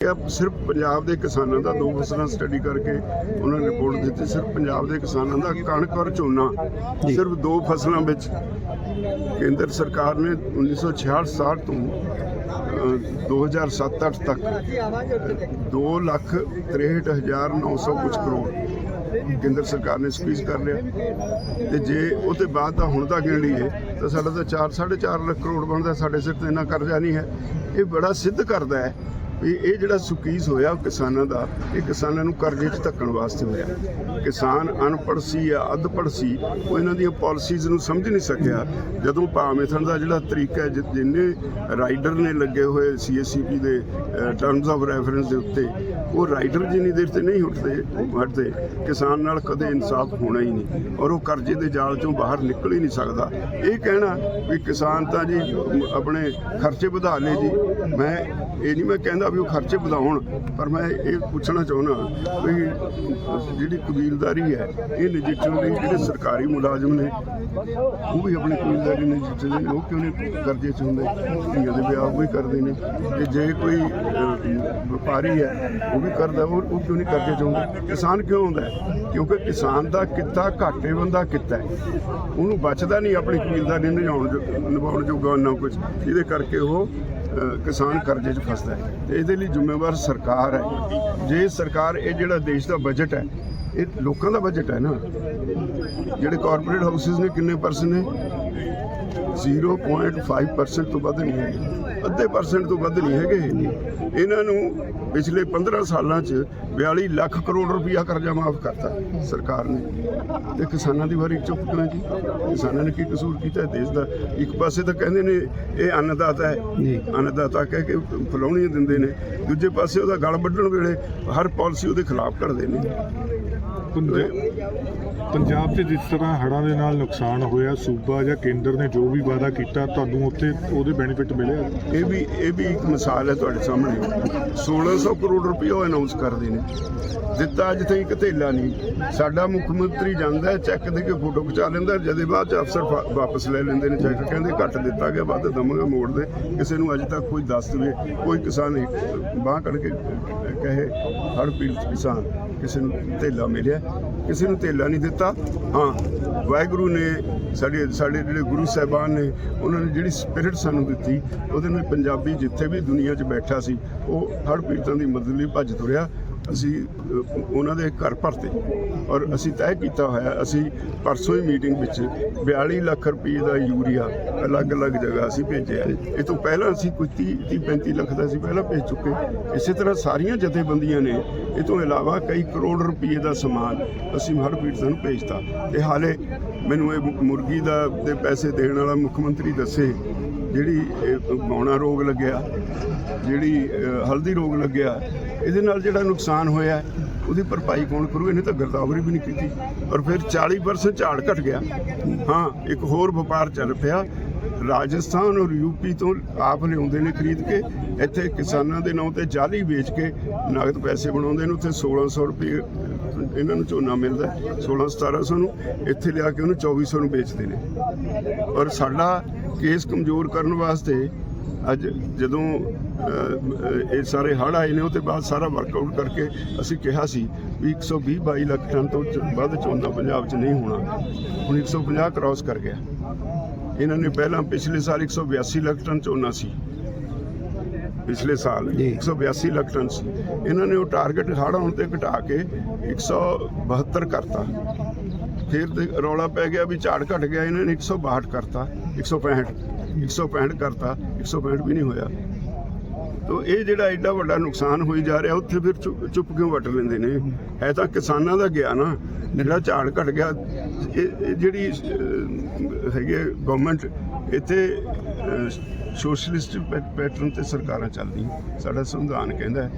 ਕਿ ਸਿਰਫ ਪੰਜਾਬ ਦੇ ਕਿਸਾਨਾਂ ਦਾ ਦੋ ਫਸਲਾਂ ਸਟੱਡੀ ਕਰਕੇ ਉਹਨਾਂ ਨੇ ਰਿਪੋਰਟ ਦਿੱਤੀ ਸਿਰਫ ਪੰਜਾਬ ਦੇ ਕਿਸਾਨਾਂ ਦਾ ਕਣਕ ਔਰ ਝੋਨਾ ਸਿਰਫ ਦੋ ਫਸਲਾਂ ਵਿੱਚ। ਕੇਂਦਰ ਸਰਕਾਰ ਨੇ 1966 ਤੋਂ ਅਹ, 2007-8 ਤੱਕ 2 ਲੱਖ 63900 ਕੁਝ ਕਰੋੜ ਕੇਂਦਰ ਸਰਕਾਰ ਨੇ ਸਕਵੀਜ਼ ਕਰ ਲਿਆ। ਤੇ ਜੇ ਉਹਦੇ ਬਾਅਦ ਦਾ ਹੁਣ ਦਾ ਗਿਣ ਲਈਏ ਤਾਂ ਸਾਡਾ ਤਾਂ 4 4.5 ਲੱਖ ਕਰੋੜ ਬਣਦਾ ਸਾਡੇ ਸਿਰ ਤੇ ਇੰਨਾ ਕਰਜ਼ਾ ਨਹੀਂ ਹੈ। ਇਹ ਬੜਾ ਸਿੱਧ ਕਰਦਾ ਹੈ। ਵੀ ਇਹ ਜਿਹੜਾ ਸੁਕੀਸ ਹੋਇਆ ਕਿਸਾਨਾਂ ਦਾ, ਇਹ ਕਿਸਾਨਾਂ ਨੂੰ ਕਰਜ਼ੇ 'ਚ ਧੱਕਣ ਵਾਸਤੇ ਹੋਇਆ। ਕਿਸਾਨ ਅਨਪੜ੍ਹ ਸੀ ਜਾਂ ਅਧਪੜ੍ਹ ਸੀ ਉਹ ਇਹਨਾਂ ਦੀਆਂ ਪਾਲਿਸੀਜ਼ ਨੂੰ ਸਮਝ ਨਹੀਂ ਸਕਿਆ। ਜਦੋਂ ਭਾਵਮਿਥਨ ਦਾ ਜਿਹੜਾ ਤਰੀਕਾ ਹੈ ਜਿੰਨੇ ਰਾਈਡਰ ਨੇ ਲੱਗੇ ਹੋਏ ਸੀਐਸਸੀਪੀ ਦੇ ਟਰਮਸ ਆਫ ਰੈਫਰੈਂਸ ਦੇ ਉੱਤੇ, ਉਹ ਰਾਈਡਰ ਜਿੰਨੀ ਦੇਰ ਤੇ ਨਹੀਂ ਉੱਠਦੇ, ਹਟਦੇ, ਕਿਸਾਨ ਨਾਲ ਕਦੇ ਇਨਸਾਫ ਹੋਣਾ ਹੀ ਨਹੀਂ। ਔਰ ਉਹ ਕਰਜ਼ੇ ਦੇ ਜਾਲ ਚੋਂ ਬਾਹਰ ਨਿਕਲ ਹੀ ਨਹੀਂ ਸਕਦਾ। ਇਹ ਕਹਿਣਾ ਵੀ ਕਿਸਾਨ ਤਾਂ ਜੀ ਆਪਣੇ ਖਰਚੇ ਵਧਾ ਲਏ ਜੀ। ਮੈਂ, ਇਹ ਨਹੀਂ ਮੈਂ ਕਹਿੰਦਾ ਵੀ ਉਹ ਖਰਚੇ ਵਧਾਉਣ, ਪਰ ਮੈਂ ਇਹ ਪੁੱਛਣਾ ਚਾਹੁੰਦਾ ਵੀ ਜਿਹੜੀ ਕਬੀਲਦਾਰੀ ਹੈ, ਇਹ ਨਜਿੱਠਣ ਲਈ ਜਿਹੜੇ ਸਰਕਾਰੀ ਮੁਲਾਜ਼ਮ ਨੇ, ਉਹ ਵੀ ਆਪਣੀ ਕਬੀਲਦਾਰੀ ਨਜਿੱਠਦੇ ਨੇ, ਉਹ ਕਿਉਂ ਨਹੀਂ ਕਰਜ਼ੇ 'ਚ ਹੁੰਦੇ? ਧੀਆਂ ਦੇ ਵਿਆਹ ਉਹ ਵੀ ਕਰਦੇ ਨੇ। ਤੇ ਜੇ ਕੋਈ ਵਪਾਰੀ ਹੈ, ਉਹ ਵੀ ਕਰਦਾ, ਉਹ ਉਹ ਕਿਉਂ ਨਹੀਂ ਕਰਜ਼ੇ 'ਚ ਹੁੰਦਾ? ਕਿਸਾਨ ਕਿਉਂ ਹੁੰਦਾ? ਕਿਉਂਕਿ ਕਿਸਾਨ ਦਾ ਕਿੱਤਾ ਘਾਟੇ ਬੰਦਾ ਕਿੱਤਾ ਉਹਨੂੰ ਬਚਦਾ ਨਹੀਂ ਆਪਣੀ ਕਬੀਲਦਾਰੀ ਨਿਭਾਉਣ ਜੋ- ਨਿਭਾਉਣ ਜੋਗਾ ਨਾ ਕੁਝ ਜਿਹਦੇ ਕਰਕੇ ਉਹ ਕਿਸਾਨ ਕਰਜ਼ੇ 'ਚ ਫਸਦਾ ਹੈ। ਤੇ ਇਹਦੇ ਲਈ ਜ਼ਿੰਮੇਵਾਰ ਸਰਕਾਰ ਹੈ। ਜੇ ਸਰਕਾਰ ਇਹ ਜਿਹੜਾ ਦੇਸ਼ ਦਾ ਬਜਟ ਹੈ, ਇਹ ਲੋਕਾਂ ਦਾ ਬਜਟ ਹੈ ਨਾ, ਜਿਹੜੇ ਕਾਰਪੋਰੇਟ ਹਾਊਸਿਸ ਨੇ ਕਿੰਨੇ ਪਰਸੈਂਟ ਨੇ? 0.5% ਤੋਂ ਵੱਧ ਨਹੀਂ ਹੈ ਅੱਧੇ ਪਰਸੈਂਟ ਤੋਂ ਵੱਧ ਨਹੀਂ ਹੈਗੇ। ਇਹ। ਇਹਨਾਂ ਨੂੰ ਪਿਛਲੇ 15 ਸਾਲਾਂ 'ਚ 42 ਲੱਖ ਕਰੋੜ ਰੁਪਇਆ ਕਰਜ਼ਾ ਮਾਫ ਕਰਤਾ ਸਰਕਾਰ ਨੇ। ਤੇ ਕਿਸਾਨਾਂ ਦੀ ਵਾਰੀ ਚੁੱਪ ਕਿਉਂ ਜੀ? ਕਿਸਾਨਾਂ ਨੇ ਕੀ ਕਸੂਰ ਕੀਤਾ? ਦੇਸ਼ ਦਾ ਇੱਕ ਪਾਸੇ ਤਾਂ ਕਹਿੰਦੇ ਨੇ ਇਹ ਅੰਨਦਾਤਾ ਹੈ। ਅੰਨਦਾਤਾ ਕਹਿ ਕੇ ਫਲਾਉਣੀਆਂ ਦਿੰਦੇ ਨੇ। ਦੂਜੇ ਪਾਸੇ ਉਹਦਾ ਗਲ ਵੱਢਣ ਵੇਲੇ ਹਰ ਪਾਲਿਸੀ ਉਹਦੇ ਖਿਲਾਫ ਕਰਦੇ ਨੇ। ਪੰਜਾਬ 'ਚ ਜਿਸ ਤਰ੍ਹਾਂ ਹੜ੍ਹਾਂ ਦੇ ਨਾਲ ਨੁਕਸਾਨ ਹੋਇਆ, ਸੂਬਾ ਜਾਂ ਕੇਂਦਰ ਨੇ ਜੋ ਵੀ ਵਾਅਦਾ ਕੀਤਾ, ਤੁਹਾਨੂੰ ਉੱਥੇ ਉਹਦੇ ਬੈਨੀਫਿਟ ਮਿਲਿਆ? ਇਹ ਵੀ ਇਹ ਵੀ ਇੱਕ ਮਿਸਾਲ ਹੈ ਤੁਹਾਡੇ ਸਾਹਮਣੇ। 1600 ਕਰੋੜ ਰੁਪਏ ਉਹ ਅਨਾਉਂਸ ਕਰਦੇ ਨੇ। ਦਿੱਤਾ ਅੱਜ ਤੱਕ ਧੇਲਾ ਨਹੀਂ। ਸਾਡਾ ਮੁੱਖ ਮੰਤਰੀ ਜਾਂਦਾ ਚੈੱਕ ਦੇ ਕੇ ਫੋਟੋ ਖਿਚਾ ਲੈਂਦਾ ਜਦੇ ਬਾਅਦ ਚ ਅਫਸਰ ਫਾ- ਵਾਪਸ ਲੈ ਲੈਂਦੇ ਨੇ ਚੈੱਕ ਕਹਿੰਦੇ ਘੱਟ ਦਿੱਤਾ ਗਿਆ, ਵੱਧ ਦਵਾਂਗਾ, ਮੋੜ ਦੇ। ਕਿਸੇ ਨੂੰ ਅੱਜ ਤੱਕ ਕੋਈ ਦੱਸ ਦੇਵੇ, ਕੋਈ ਕਿਸਾਨ ਬਾਹ ਕੱਢ ਕੇ ਕਹੇ ਹੜ ਪੀੜਤ ਕਿਸਾਨ, ਕਿਸੇ ਨੂੰ ਧੇਲਾ ਮਿਲਿਆ। ਕਿਸੇ ਨੂੰ ਧੇਲਾ ਨਹੀਂ ਦਿੱਤਾ। ਹਾਂ, ਵਾਹਿਗੁਰੂ ਨੇ ਸਾਡੇ ਸਾਡੇ ਜਿਹੜੇ ਗੁਰੂ ਸਾਹਿਬਾਨ ਨੇ, ਉਹਨਾਂ ਨੇ ਜਿਹੜੀ ਸਪਿਰਿਟ ਸਾਨੂੰ ਦਿੱਤੀ, ਉਹਦੇ ਨਾਲ ਪੰਜਾਬੀ ਜਿੱਥੇ ਵੀ ਦੁਨੀਆ 'ਚ ਬੈਠਾ ਸੀ, ਉਹ ਹੜ ਪੀੜਤਾਂ ਦੀ ਮਦਦ ਲਈ ਭੱਜ ਤੁਰਿਆ। ਅਸੀਂ ਉਹਨਾਂ ਦੇ ਘਰ ਭਰਤੇ। ਔਰ ਅਸੀਂ ਤੈਅ ਕੀਤਾ ਹੋਇਆ, ਅਸੀਂ ਪਰਸੋਂ ਹੀ ਮੀਟਿੰਗ ਵਿੱਚ 42 ਲੱਖ ਰੁਪਏ ਦਾ ਯੂਰੀਆ ਅਲੱਗ-ਅਲੱਗ ਜਗ੍ਹਾ ਅਸੀਂ ਭੇਜਿਆ। ਇਹ ਤੋਂ ਪਹਿਲਾਂ ਅਸੀਂ ਕੋਈ 30 30 35 ਲੱਖ ਦਾ ਅਸੀਂ ਪਹਿਲਾਂ ਭੇਜ ਚੁੱਕੇ। ਇਸੇ ਤਰ੍ਹਾਂ ਸਾਰੀਆਂ ਜਥੇਬੰਦੀਆਂ ਨੇ, ਇਹ ਤੋਂ ਇਲਾਵਾ ਕਈ ਕਰੋੜ ਰੁਪਏ ਦਾ ਸਮਾਨ ਅਸੀਂ ਹਰ ਪੀੜਤਾਂ ਨੂੰ ਭੇਜਤਾ। ਤੇ ਹਾਲੇ ਮੈਨੂੰ ਇਹ ਮੁਰਗੀ ਦਾ, ਦੇ ਪੈਸੇ ਦੇਣ ਵਾਲਾ ਮੁੱਖ ਮੰਤਰੀ ਦੱਸੇ, ਜਿਹੜੀ, ਇਹ ਰੋਗ ਲੱਗਿਆ, ਜਿਹੜੀ ਹਲਦੀ ਰੋਗ ਲੱਗਿਆ ਇਹਦੇ ਨਾਲ ਜਿਹੜਾ ਨੁਕਸਾਨ ਹੋਇਆ, ਉਹਦੀ ਭਰਪਾਈ ਕੌਣ ਕਰੂ? ਇਹਨੇ ਤਾਂ ਗਿਰਦਾਵਰੀ ਵੀ ਨਹੀਂ ਕੀਤੀ। ਔਰ ਫਿਰ 40% ਝਾੜ ਘਟ ਗਿਆ। ਹਾਂ, ਇੱਕ ਹੋਰ ਵਪਾਰ ਚੱਲ ਪਿਆ। ਰਾਜਸਥਾਨ ਔਰ ਯੂਪੀ ਤੋਂ ਆਪ ਲਿਆਉਂਦੇ ਨੇ ਖਰੀਦ ਕੇ। ਇੱਥੇ ਕਿਸਾਨਾਂ ਦੇ ਨਾਂ ਤੇ ਜਾਲੀ ਵੇਚ ਕੇ ਨਗਦ ਪੈਸੇ ਬਣਾਉਂਦੇ ਨੇ। ਉੱਥੇ 1600 ਰੁਪਏ, ਇਹਨਾਂ ਨੂੰ ਝੋਨਾ ਮਿਲਦਾ 16 1700 ਨੂੰ ਇੱਥੇ ਲਿਆ ਕੇ ਉਹਨੂੰ 2400 ਨੂੰ ਵੇਚਦੇ ਨੇ। ਔਰ ਸਾਡਾ ਕੇਸ ਕਮਜ਼ੋਰ ਕਰਨ ਵਾਸਤੇ ਅੱਜ ਜਦੋਂ ਇਹ ਸਾਰੇ ਹੜ੍ਹ ਆਏ ਨੇ ਉਹ ਤੇ ਬਾਅਦ ਸਾਰਾ ਵਰਕਆਊਟ ਕਰਕੇ ਅਸੀਂ ਕਿਹਾ ਸੀ ਵੀ 120 22 ਲੱਖ ਟਨ ਤੋਂ ਵੱਧ ਝੋਨਾ ਪੰਜਾਬ 'ਚ ਨਹੀਂ ਹੋਣਾ। ਹੁਣ 150 ਕ੍ਰਾਸ ਕਰ ਗਿਆ। ਇਹਨਾਂ ਨੇ ਪਹਿਲਾਂ ਪਿਛਲੇ ਸਾਲ 182 ਲੱਖ ਟਨ ਝੋਨਾ ਸੀ। ਪਿਛਲੇ ਸਾਲ 182 ਲੱਖ ਟਨ ਸੀ। ਇਹਨਾਂ ਨੇ ਉਹ ਟਾਰਗੇਟ ਹੜ੍ਹ ਆਉਣ ਤੇ ਘਟਾ ਕੇ 172 ਕਰਤਾ। ਫਿਰ ਰੌਲਾ ਪੈ ਗਿਆ ਵੀ ਝਾੜ ਘਟ ਗਿਆ ਇਹਨਾਂ ਨੇ 162 ਕਰਤਾ 165 165 ਕਰਤਾ 165 ਵੀ ਨਹੀਂ ਹੋਇਆ। ਤੋ ਇਹ ਜਿਹੜਾ ਐਡਾ ਵੱਡਾ ਨੁਕਸਾਨ ਹੋਈ ਜਾ ਰਿਹਾ ਉੱਥੇ ਫਿਰ ਚੁੱਪ ਚੁੱਪ ਕਿਉਂ ਵੱਟ ਲੈਂਦੇ ਨੇ? ਹੈ ਤਾਂ ਕਿਸਾਨਾਂ ਦਾ ਗਿਆ ਨਾ ਜਿਹੜਾ ਝਾੜ ਘਟ ਗਿਆ ਇਹ ਜਿਹੜੀ ਅਹ, ਹੈਗੀ ਗਵਰਨਮੈਂਟ ਇੱਥੇ ਸੋਸ਼ਲਿਸਟ ਪੈਟਰਨ ਤੇ ਸਰਕਾਰਾਂ ਚੱਲਦੀਆਂ। ਸਾਡਾ ਸੰਵਿਧਾਨ ਕਹਿੰਦਾ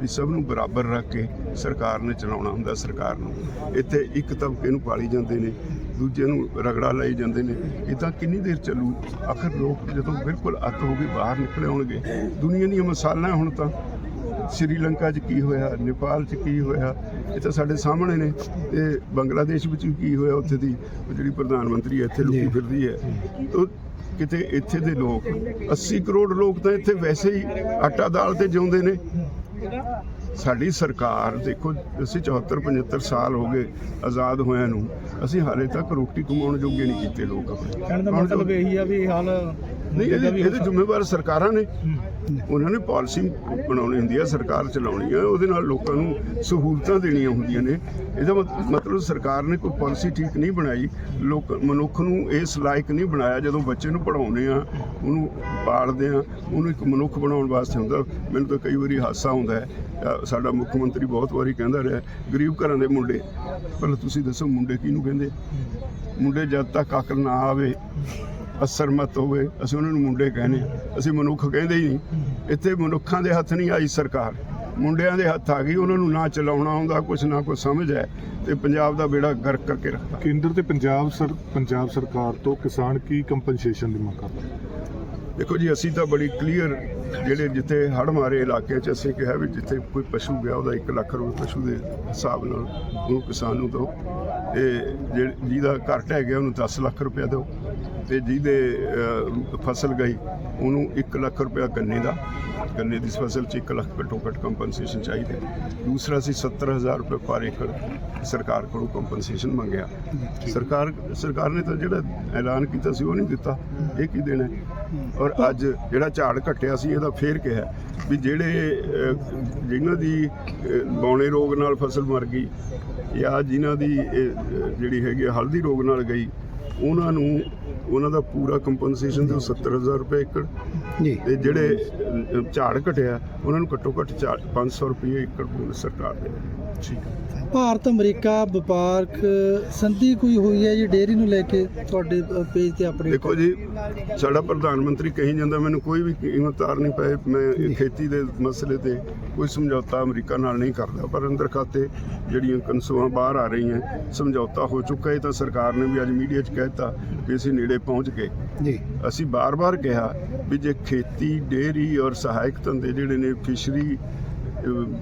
ਵੀ ਸਭ ਨੂੰ ਬਰਾਬਰ ਰੱਖ ਕੇ ਸਰਕਾਰ ਨੇ ਚਲਾਉਣਾ ਹੁੰਦਾ ਸਰਕਾਰ ਨੂੰ। ਇੱਥੇ ਇੱਕ ਤਬਕੇ ਨੂੰ ਪਾਲੀ ਜਾਂਦੇ ਨੇ। ਦੂਜੇ ਨੂੰ ਰਗੜਾ ਲਾਈ ਜਾਂਦੇ ਨੇ। ਤਾਂ ਕਿੰਨੀ ਦੇਰ ਚੱਲੂ? ਆਖਰ ਲੋਕ ਜਦੋਂ ਬਿਲਕੁਲ ਅੱਤ ਹੋ ਕੇ ਬਾਹਰ ਨਿਕਲੇ ਆਉਣਗੇ ਦੁਨੀਆ ਦੀਆਂ ਮਿਸਾਲਾਂ ਹੁਣ ਤਾਂ ਸ਼੍ਰੀਲੰਕਾ 'ਚ ਕੀ ਹੋਇਆ ਨੇਪਾਲ 'ਚ ਕੀ ਹੋਇਆ ਇਹ ਤਾਂ ਸਾਡੇ ਸਾਹਮਣੇ ਨੇ। ਤੇ ਬੰਗਲਾਦੇਸ਼ ਵਿੱਚ ਕੀ ਹੋਇਆ ਉੱਥੇ ਦੀ? ਜਿਹੜੀ ਪ੍ਰਧਾਨ ਮੰਤਰੀ ਇੱਥੇ ਲੁਕੀ ਫਿਰਦੀ ਹੈ। ਤੋ ਕਿਤੇ ਇੱਥੇ ਦੇ ਲੋਕ 80 ਕਰੋੜ ਲੋਕ ਤਾਂ ਇੱਥੇ ਵੈਸੇ ਹੀ ਆਟਾ ਦਾਲ ਤੇ ਜਿਉਂਦੇ ਨੇ। ਸਾਡੀ ਸਰਕਾਰ ਦੇਖੋ ਅਸੀਂ 74 75 ਸਾਲ ਹੋ ਗਏ ਆਜ਼ਾਦ ਹੋਇਆਂ ਨੂੰ। ਅਸੀਂ ਹਾਲੇ ਤੱਕ ਰੋਟੀ ਕਮਾਉਣ ਜੋਗੇ ਨਹੀਂ ਕੀਤੇ ਲੋਕ ਆਪਣੇ। ਕਹਿਣ ਦਾ ਮਤਲਬ ਇਹੀ ਆ ਵੀ ਹਾਲ ਨਹੀਂ ਇਹਦੇ ਇਹਦੇ ਜ਼ਿੰਮੇਵਾਰ ਸਰਕਾਰਾਂ ਨੇ। ਉਹਨਾਂ ਨੇ ਪਾਲਿਸੀ ਬਣਾਉਣੀ ਹੁੰਦੀ ਹੈ ਸਰਕਾਰ ਚਲਾਉਣੀ ਹੈ ਉਹਦੇ ਨਾਲ ਲੋਕਾਂ ਨੂੰ ਸਹੂਲਤਾਂ ਦੇਣੀਆਂ ਹੁੰਦੀਆਂ ਨੇ। ਇਹਦਾ ਮਤ- ਮਤਲਬ ਸਰਕਾਰ ਨੇ ਕੋਈ ਪਾਲਿਸੀ ਠੀਕ ਨਹੀਂ ਬਣਾਈ। ਲੋਕ ਮਨੁੱਖ ਨੂੰ ਇਸ ਲਾਇਕ ਨਹੀਂ ਬਣਾਇਆ। ਜਦੋਂ ਬੱਚੇ ਨੂੰ ਪੜਾਉਂਦੇ ਆ ਉਹਨੂੰ ਪਾਲਦੇ ਆ ਉਹਨੂੰ ਇੱਕ ਮਨੁੱਖ ਬਣਾਉਣ ਵਾਸਤੇ ਹੁੰਦਾ। ਮੈਨੂੰ ਤਾਂ ਕਈ ਵਾਰੀ ਹਾਸਾ ਹੁੰਦਾ ਹੈ। ਸਾਡਾ ਮੁੱਖ ਮੰਤਰੀ ਬਹੁਤ ਵਾਰੀ ਕਹਿੰਦਾ ਰਿਹਾ ਗਰੀਬ ਘਰਾਂ ਦੇ ਮੁੰਡੇ ਪਹਿਲਾਂ ਤੁਸੀਂ ਦੱਸੋ ਮੁੰਡੇ ਕਿਹਨੂੰ ਕਹਿੰਦੇ? ਮੁੰਡੇ ਜਦ ਤੱਕ ਅਕਲ ਨਾ ਆਵੇ ਅਸਰ ਮਤ ਹੋਵੇ ਅਸੀਂ ਉਹਨਾਂ ਨੂੰ ਮੁੰਡੇ ਕਹਿੰਦੇ। ਅਸੀਂ ਮਨੁੱਖ ਕਹਿੰਦੇ ਹੀ ਨਹੀਂ। ਇੱਥੇ ਮਨੁੱਖਾਂ ਦੇ ਹੱਥ ਨਹੀਂ ਆਈ ਸਰਕਾਰ। ਮੁੰਡਿਆਂ ਦੇ ਹੱਥ ਆ ਗਈ। ਉਹਨਾਂ ਨੂੰ ਨਾ ਚਲਾਉਣਾ ਆਉਂਦਾ ਕੁਛ ਨਾ ਕੁਛ ਸਮਝ ਹੈ ਤੇ ਪੰਜਾਬ ਦਾ ਬੇੜਾ ਗਰਕ ਕਰਕੇ ਰੱਖਦਾ ਕੇਂਦਰ ਤੇ ਪੰਜਾਬ ਸਰ ਪੰਜਾਬ ਸਰਕਾਰ ਤੋਂ ਕਿਸਾਨ ਕੀ ਕੰਪਨਸੇਸ਼ਨ ਦੀ ਮੰਗ ਕਰਦੇ? ਦੇਖੋ ਜੀ ਅਸੀਂ ਤਾਂ ਬੜੀ ਕਲੀਅਰ ਜਿਹੜੇ ਜਿੱਥੇ ਹੜ ਮਾਰੇ ਇਲਾਕੇ 'ਚ ਅਸੀਂ ਕਿਹਾ ਵੀ ਜਿੱਥੇ ਕੋਈ ਪਸ਼ੂ ਗਿਆ ਉਹਦਾ 1 ਲੱਖ ਰੁਪਏ ਪਸ਼ੂ ਦੇ ਹਿਸਾਬ ਨਾਲ ਉਹ ਕਿਸਾਨ ਨੂੰ ਦਿਓ। ਤੇ ਜਿਹੜ- ਜਿਹਦਾ ਘਰ ਢਹਿ ਗਿਆ ਉਹਨੂੰ 10 ਲੱਖ ਰੁਪਏ ਦਿਓ। ਤੇ ਜਿਹਦੇ ਫਸਲ ਗਈ ਉਹਨੂੰ 1 ਲੱਖ ਰੁਪਏ ਗੰਨੇ ਦਾ ਗੰਨੇ ਦੀ ਫਸਲ 'ਚ 1 ਲੱਖ ਘੱਟੋ ਘੱਟ ਕੰਪਨਸੇਸ਼ਨ ਚਾਹੀਦੀ ਦੂਸਰਾ ਸੀ 70000 ਰੁਪਏ ਪਰ ਏਕੜ ਸਰਕਾਰ ਕੋਲੋਂ ਕੰਪਨਸੇਸ਼ਨ ਮੰਗਿਆ। ਸਰਕਾਰ ਸਰਕਾਰ ਨੇ ਤਾਂ ਜਿਹੜਾ ਐਲਾਨ ਕੀਤਾ ਸੀ ਉਹ ਨਹੀਂ ਦਿੱਤਾ। ਇਹ ਕੀ ਦੇਣਾ? ਔਰ ਅੱਜ ਜਿਹੜਾ ਝਾੜ ਘਟਿਆ ਸੀ ਇਹਦਾ ਫੇਰ ਕਿਹਾ ਵੀ ਜਿਹੜੇ ਜਿਨ੍ਹਾਂ ਦੀ ਬੌਣੇ ਰੋਗ ਨਾਲ ਫਸਲ ਮਰ ਗਈ ਜਾਂ ਜਿਨ੍ਹਾਂ ਦੀ ਜਿਹੜੀ ਹੈਗੀ ਹਲਦੀ ਰੋਗ ਨਾਲ ਗਈ ਉਹਨਾਂ ਨੂੰ ਉਹਨਾਂ ਦਾ ਪੂਰਾ ਕੰਪਨਸੇਸ਼ਨ ਤੇ 70000 ਰੁਪਏ ਏਕੜ। ਜੀ। ਤੇ ਜਿਹੜੇ ਝਾੜ ਘਟਿਆ ਉਹਨਾਂ ਨੂੰ ਘੱਟੋ ਘੱਟ ਝਾੜ 500 ਰੁਪਏ ਏਕੜ ਸਰਕਾਰ ਦੇ। ਠੀਕ ਹੈ। ਭਾਰਤ ਅਮਰੀਕਾ ਵਪਾਰਕ ਸੰਧੀ ਕੋਈ ਹੋਈ ਹੈ ਜੀ? ਡੇਅਰੀ ਨੂੰ ਲੈ ਕੇ ਤੁਹਾਡੇ ਪੇਜ ਤੇ ਆਪਣੇ ਦੇਖੋ ਜੀ ਸਾਡਾ ਪ੍ਰਧਾਨ ਮੰਤਰੀ ਕਹੀ ਜਾਂਦਾ ਮੈਨੂੰ ਕੋਈ ਵੀ ਕੀਮਤ ਤਾਰ ਨਹੀਂ ਪਏ ਮੈਂ ਖੇਤੀ ਦੇ ਮਸਲੇ ਤੇ ਕੋਈ ਸਮਝੌਤਾ ਅਮਰੀਕਾ ਨਾਲ ਨਹੀਂ ਕਰਦਾ। ਪਰ ਅੰਦਰ ਖਾਤੇ ਜਿਹੜੀਆਂ ਕਨਸੂਆਂ ਬਾਹਰ ਆ ਰਹੀਆਂ ਸਮਝੌਤਾ ਹੋ ਚੁੱਕਾ ਹੈ ਤਾਂ ਸਰਕਾਰ ਨੇ ਵੀ ਅੱਜ ਮੀਡੀਆ 'ਚ ਕਹਿਤਾ ਕਿ ਅਸੀਂ ਨੇੜੇ ਪਹੁੰਚ ਗਏ। ਜੀ। ਅਸੀਂ ਬਾਰ-ਬਾਰ ਕਿਹਾ ਵੀ ਜੇ ਖੇਤੀ ਡੇਅਰੀ ਔਰ ਸਹਾਇਕ ਧੰਦੇ ਜਿਹੜੇ ਨੇ ਫਿਸ਼ਰੀ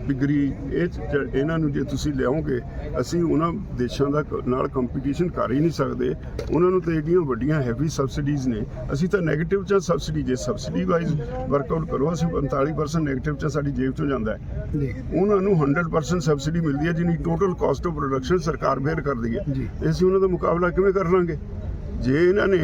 ਬਿਗਰੀ ਇਹ ਇਹਨਾਂ ਨੂੰ ਜੇ ਤੁਸੀਂ ਲਿਆਓਗੇ ਅਸੀਂ ਉਹਨਾਂ ਦੇਸ਼ਾਂ ਦਾ ਨਾਲ ਕੰਪੀਟੀਸ਼ਨ ਕਰ ਹੀ ਨਹੀਂ ਸਕਦੇ। ਉਹਨਾਂ ਨੂੰ ਤਾਂ ਏਡੀਆਂ ਵੱਡੀਆਂ ਹੈਵੀ ਸਬਸਿਡੀਜ਼ ਨੇ। ਅਸੀਂ ਤਾਂ 네ਗੇਟਿਵ ਚ ਸਬਸਿਡੀ ਜੇ ਸਬਸਿਡੀ ਵਾਈਜ਼ ਵਰਕਆਊਟ ਕਰੋ ਅਸੀਂ 45% 네ਗੇਟਿਵ ਚ ਸਾਡੀ ਜੇਬ ਚੋਂ ਜਾਂਦਾ ਹੈ। ਉਹਨਾਂ ਨੂੰ 100% ਸਬਸਿਡੀ ਮਿਲਦੀ ਹੈ ਜਿੰਨੀ ਟੋਟਲ ਕਾਸਟ ਆਫ ਪ੍ਰੋਡਕਸ਼ਨ ਸਰਕਾਰ ਬੇਅਰ ਕਰਦੀ ਹੈ। ਤੇ ਅਸੀਂ ਉਹਨਾਂ ਦਾ ਮੁਕਾਬਲਾ ਕਿਵੇਂ ਕਰ ਲਾਂਗੇ? ਜੇ ਇਹਨਾਂ ਨੇ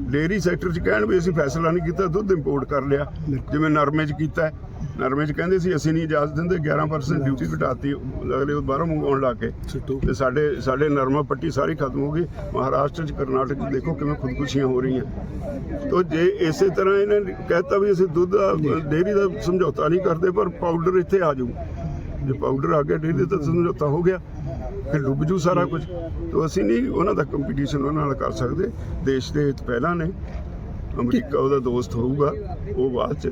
ਡੇਅਰੀ ਸੈਕਟਰ 'ਚ ਕਹਿਣ ਵੀ ਅਸੀਂ ਫੈਸਲਾ ਨਹੀਂ ਕੀਤਾ ਦੁੱਧ ਇੰਪੋਰਟ ਕਰ ਲਿਆ। ਜਿਵੇਂ ਨਰਮੇ 'ਚ ਕੀਤਾ। ਨਰਮੇ 'ਚ ਕਹਿੰਦੇ ਸੀ ਅਸੀਂ ਨਹੀਂ ਇਜਾਜ਼ਤ ਦਿੰਦੇ 11% ਡਿਊਟੀ ਘਟਾਤੀ ਅਗਲੇ ਉਹ ਬਾਹਰੋਂ ਲੱਗ ਗਏ। ਸਿੱਟੂ ਤੇ ਸਾਡੇ ਸਾਡੇ ਨਰਮਾ ਪੱਟੀ ਸਾਰੀ ਖਤਮ ਹੋ ਗਈ। ਮਹਾਰਾਸ਼ਟਰ 'ਚ ਕਰਨਾਟਕ 'ਚ ਦੇਖੋ ਕਿਵੇਂ ਖੁਦਕੁਸ਼ੀਆਂ ਹੋ ਰਹੀਆਂ। ਤੋ ਜੇ ਇਸੇ ਤਰ੍ਹਾਂ ਇਹਨਾਂ ਨੇ ਕਹਿਤਾ ਵੀ ਅਸੀਂ ਦੁੱਧ ਦਾ ਡੇਅਰੀ ਦਾ ਸਮਝੌਤਾ ਨਹੀਂ ਕਰਦੇ ਪਰ ਪਾਊਡਰ ਇੱਥੇ ਆ ਜਾਊ। ਜੇ ਪਾਊਡਰ ਆ ਗਿਆ ਡੇਅਰੀ ਦਾ ਸਮਝੌਤਾ ਹੋ ਗਿਆ। ਫਿਰ ਡੁੱਬ ਜੂ ਸਾਰਾ ਕੁਝ। ਤੋ ਅਸੀਂ ਨਹੀਂ ਉਹਨਾਂ ਦਾ ਕੰਪੀਟੀਸ਼ਨ ਉਹਨਾਂ ਨਾਲ ਕਰ ਸਕਦੇ। ਦੇਸ਼ ਦੇ ਹਿੱਤ ਪਹਿਲਾਂ ਨੇ। ਅਮਰੀਕਾ ਉਹਦਾ ਦੋਸਤ ਹੋਊਗਾ। ਉਹ ਬਾਅਦ ਚ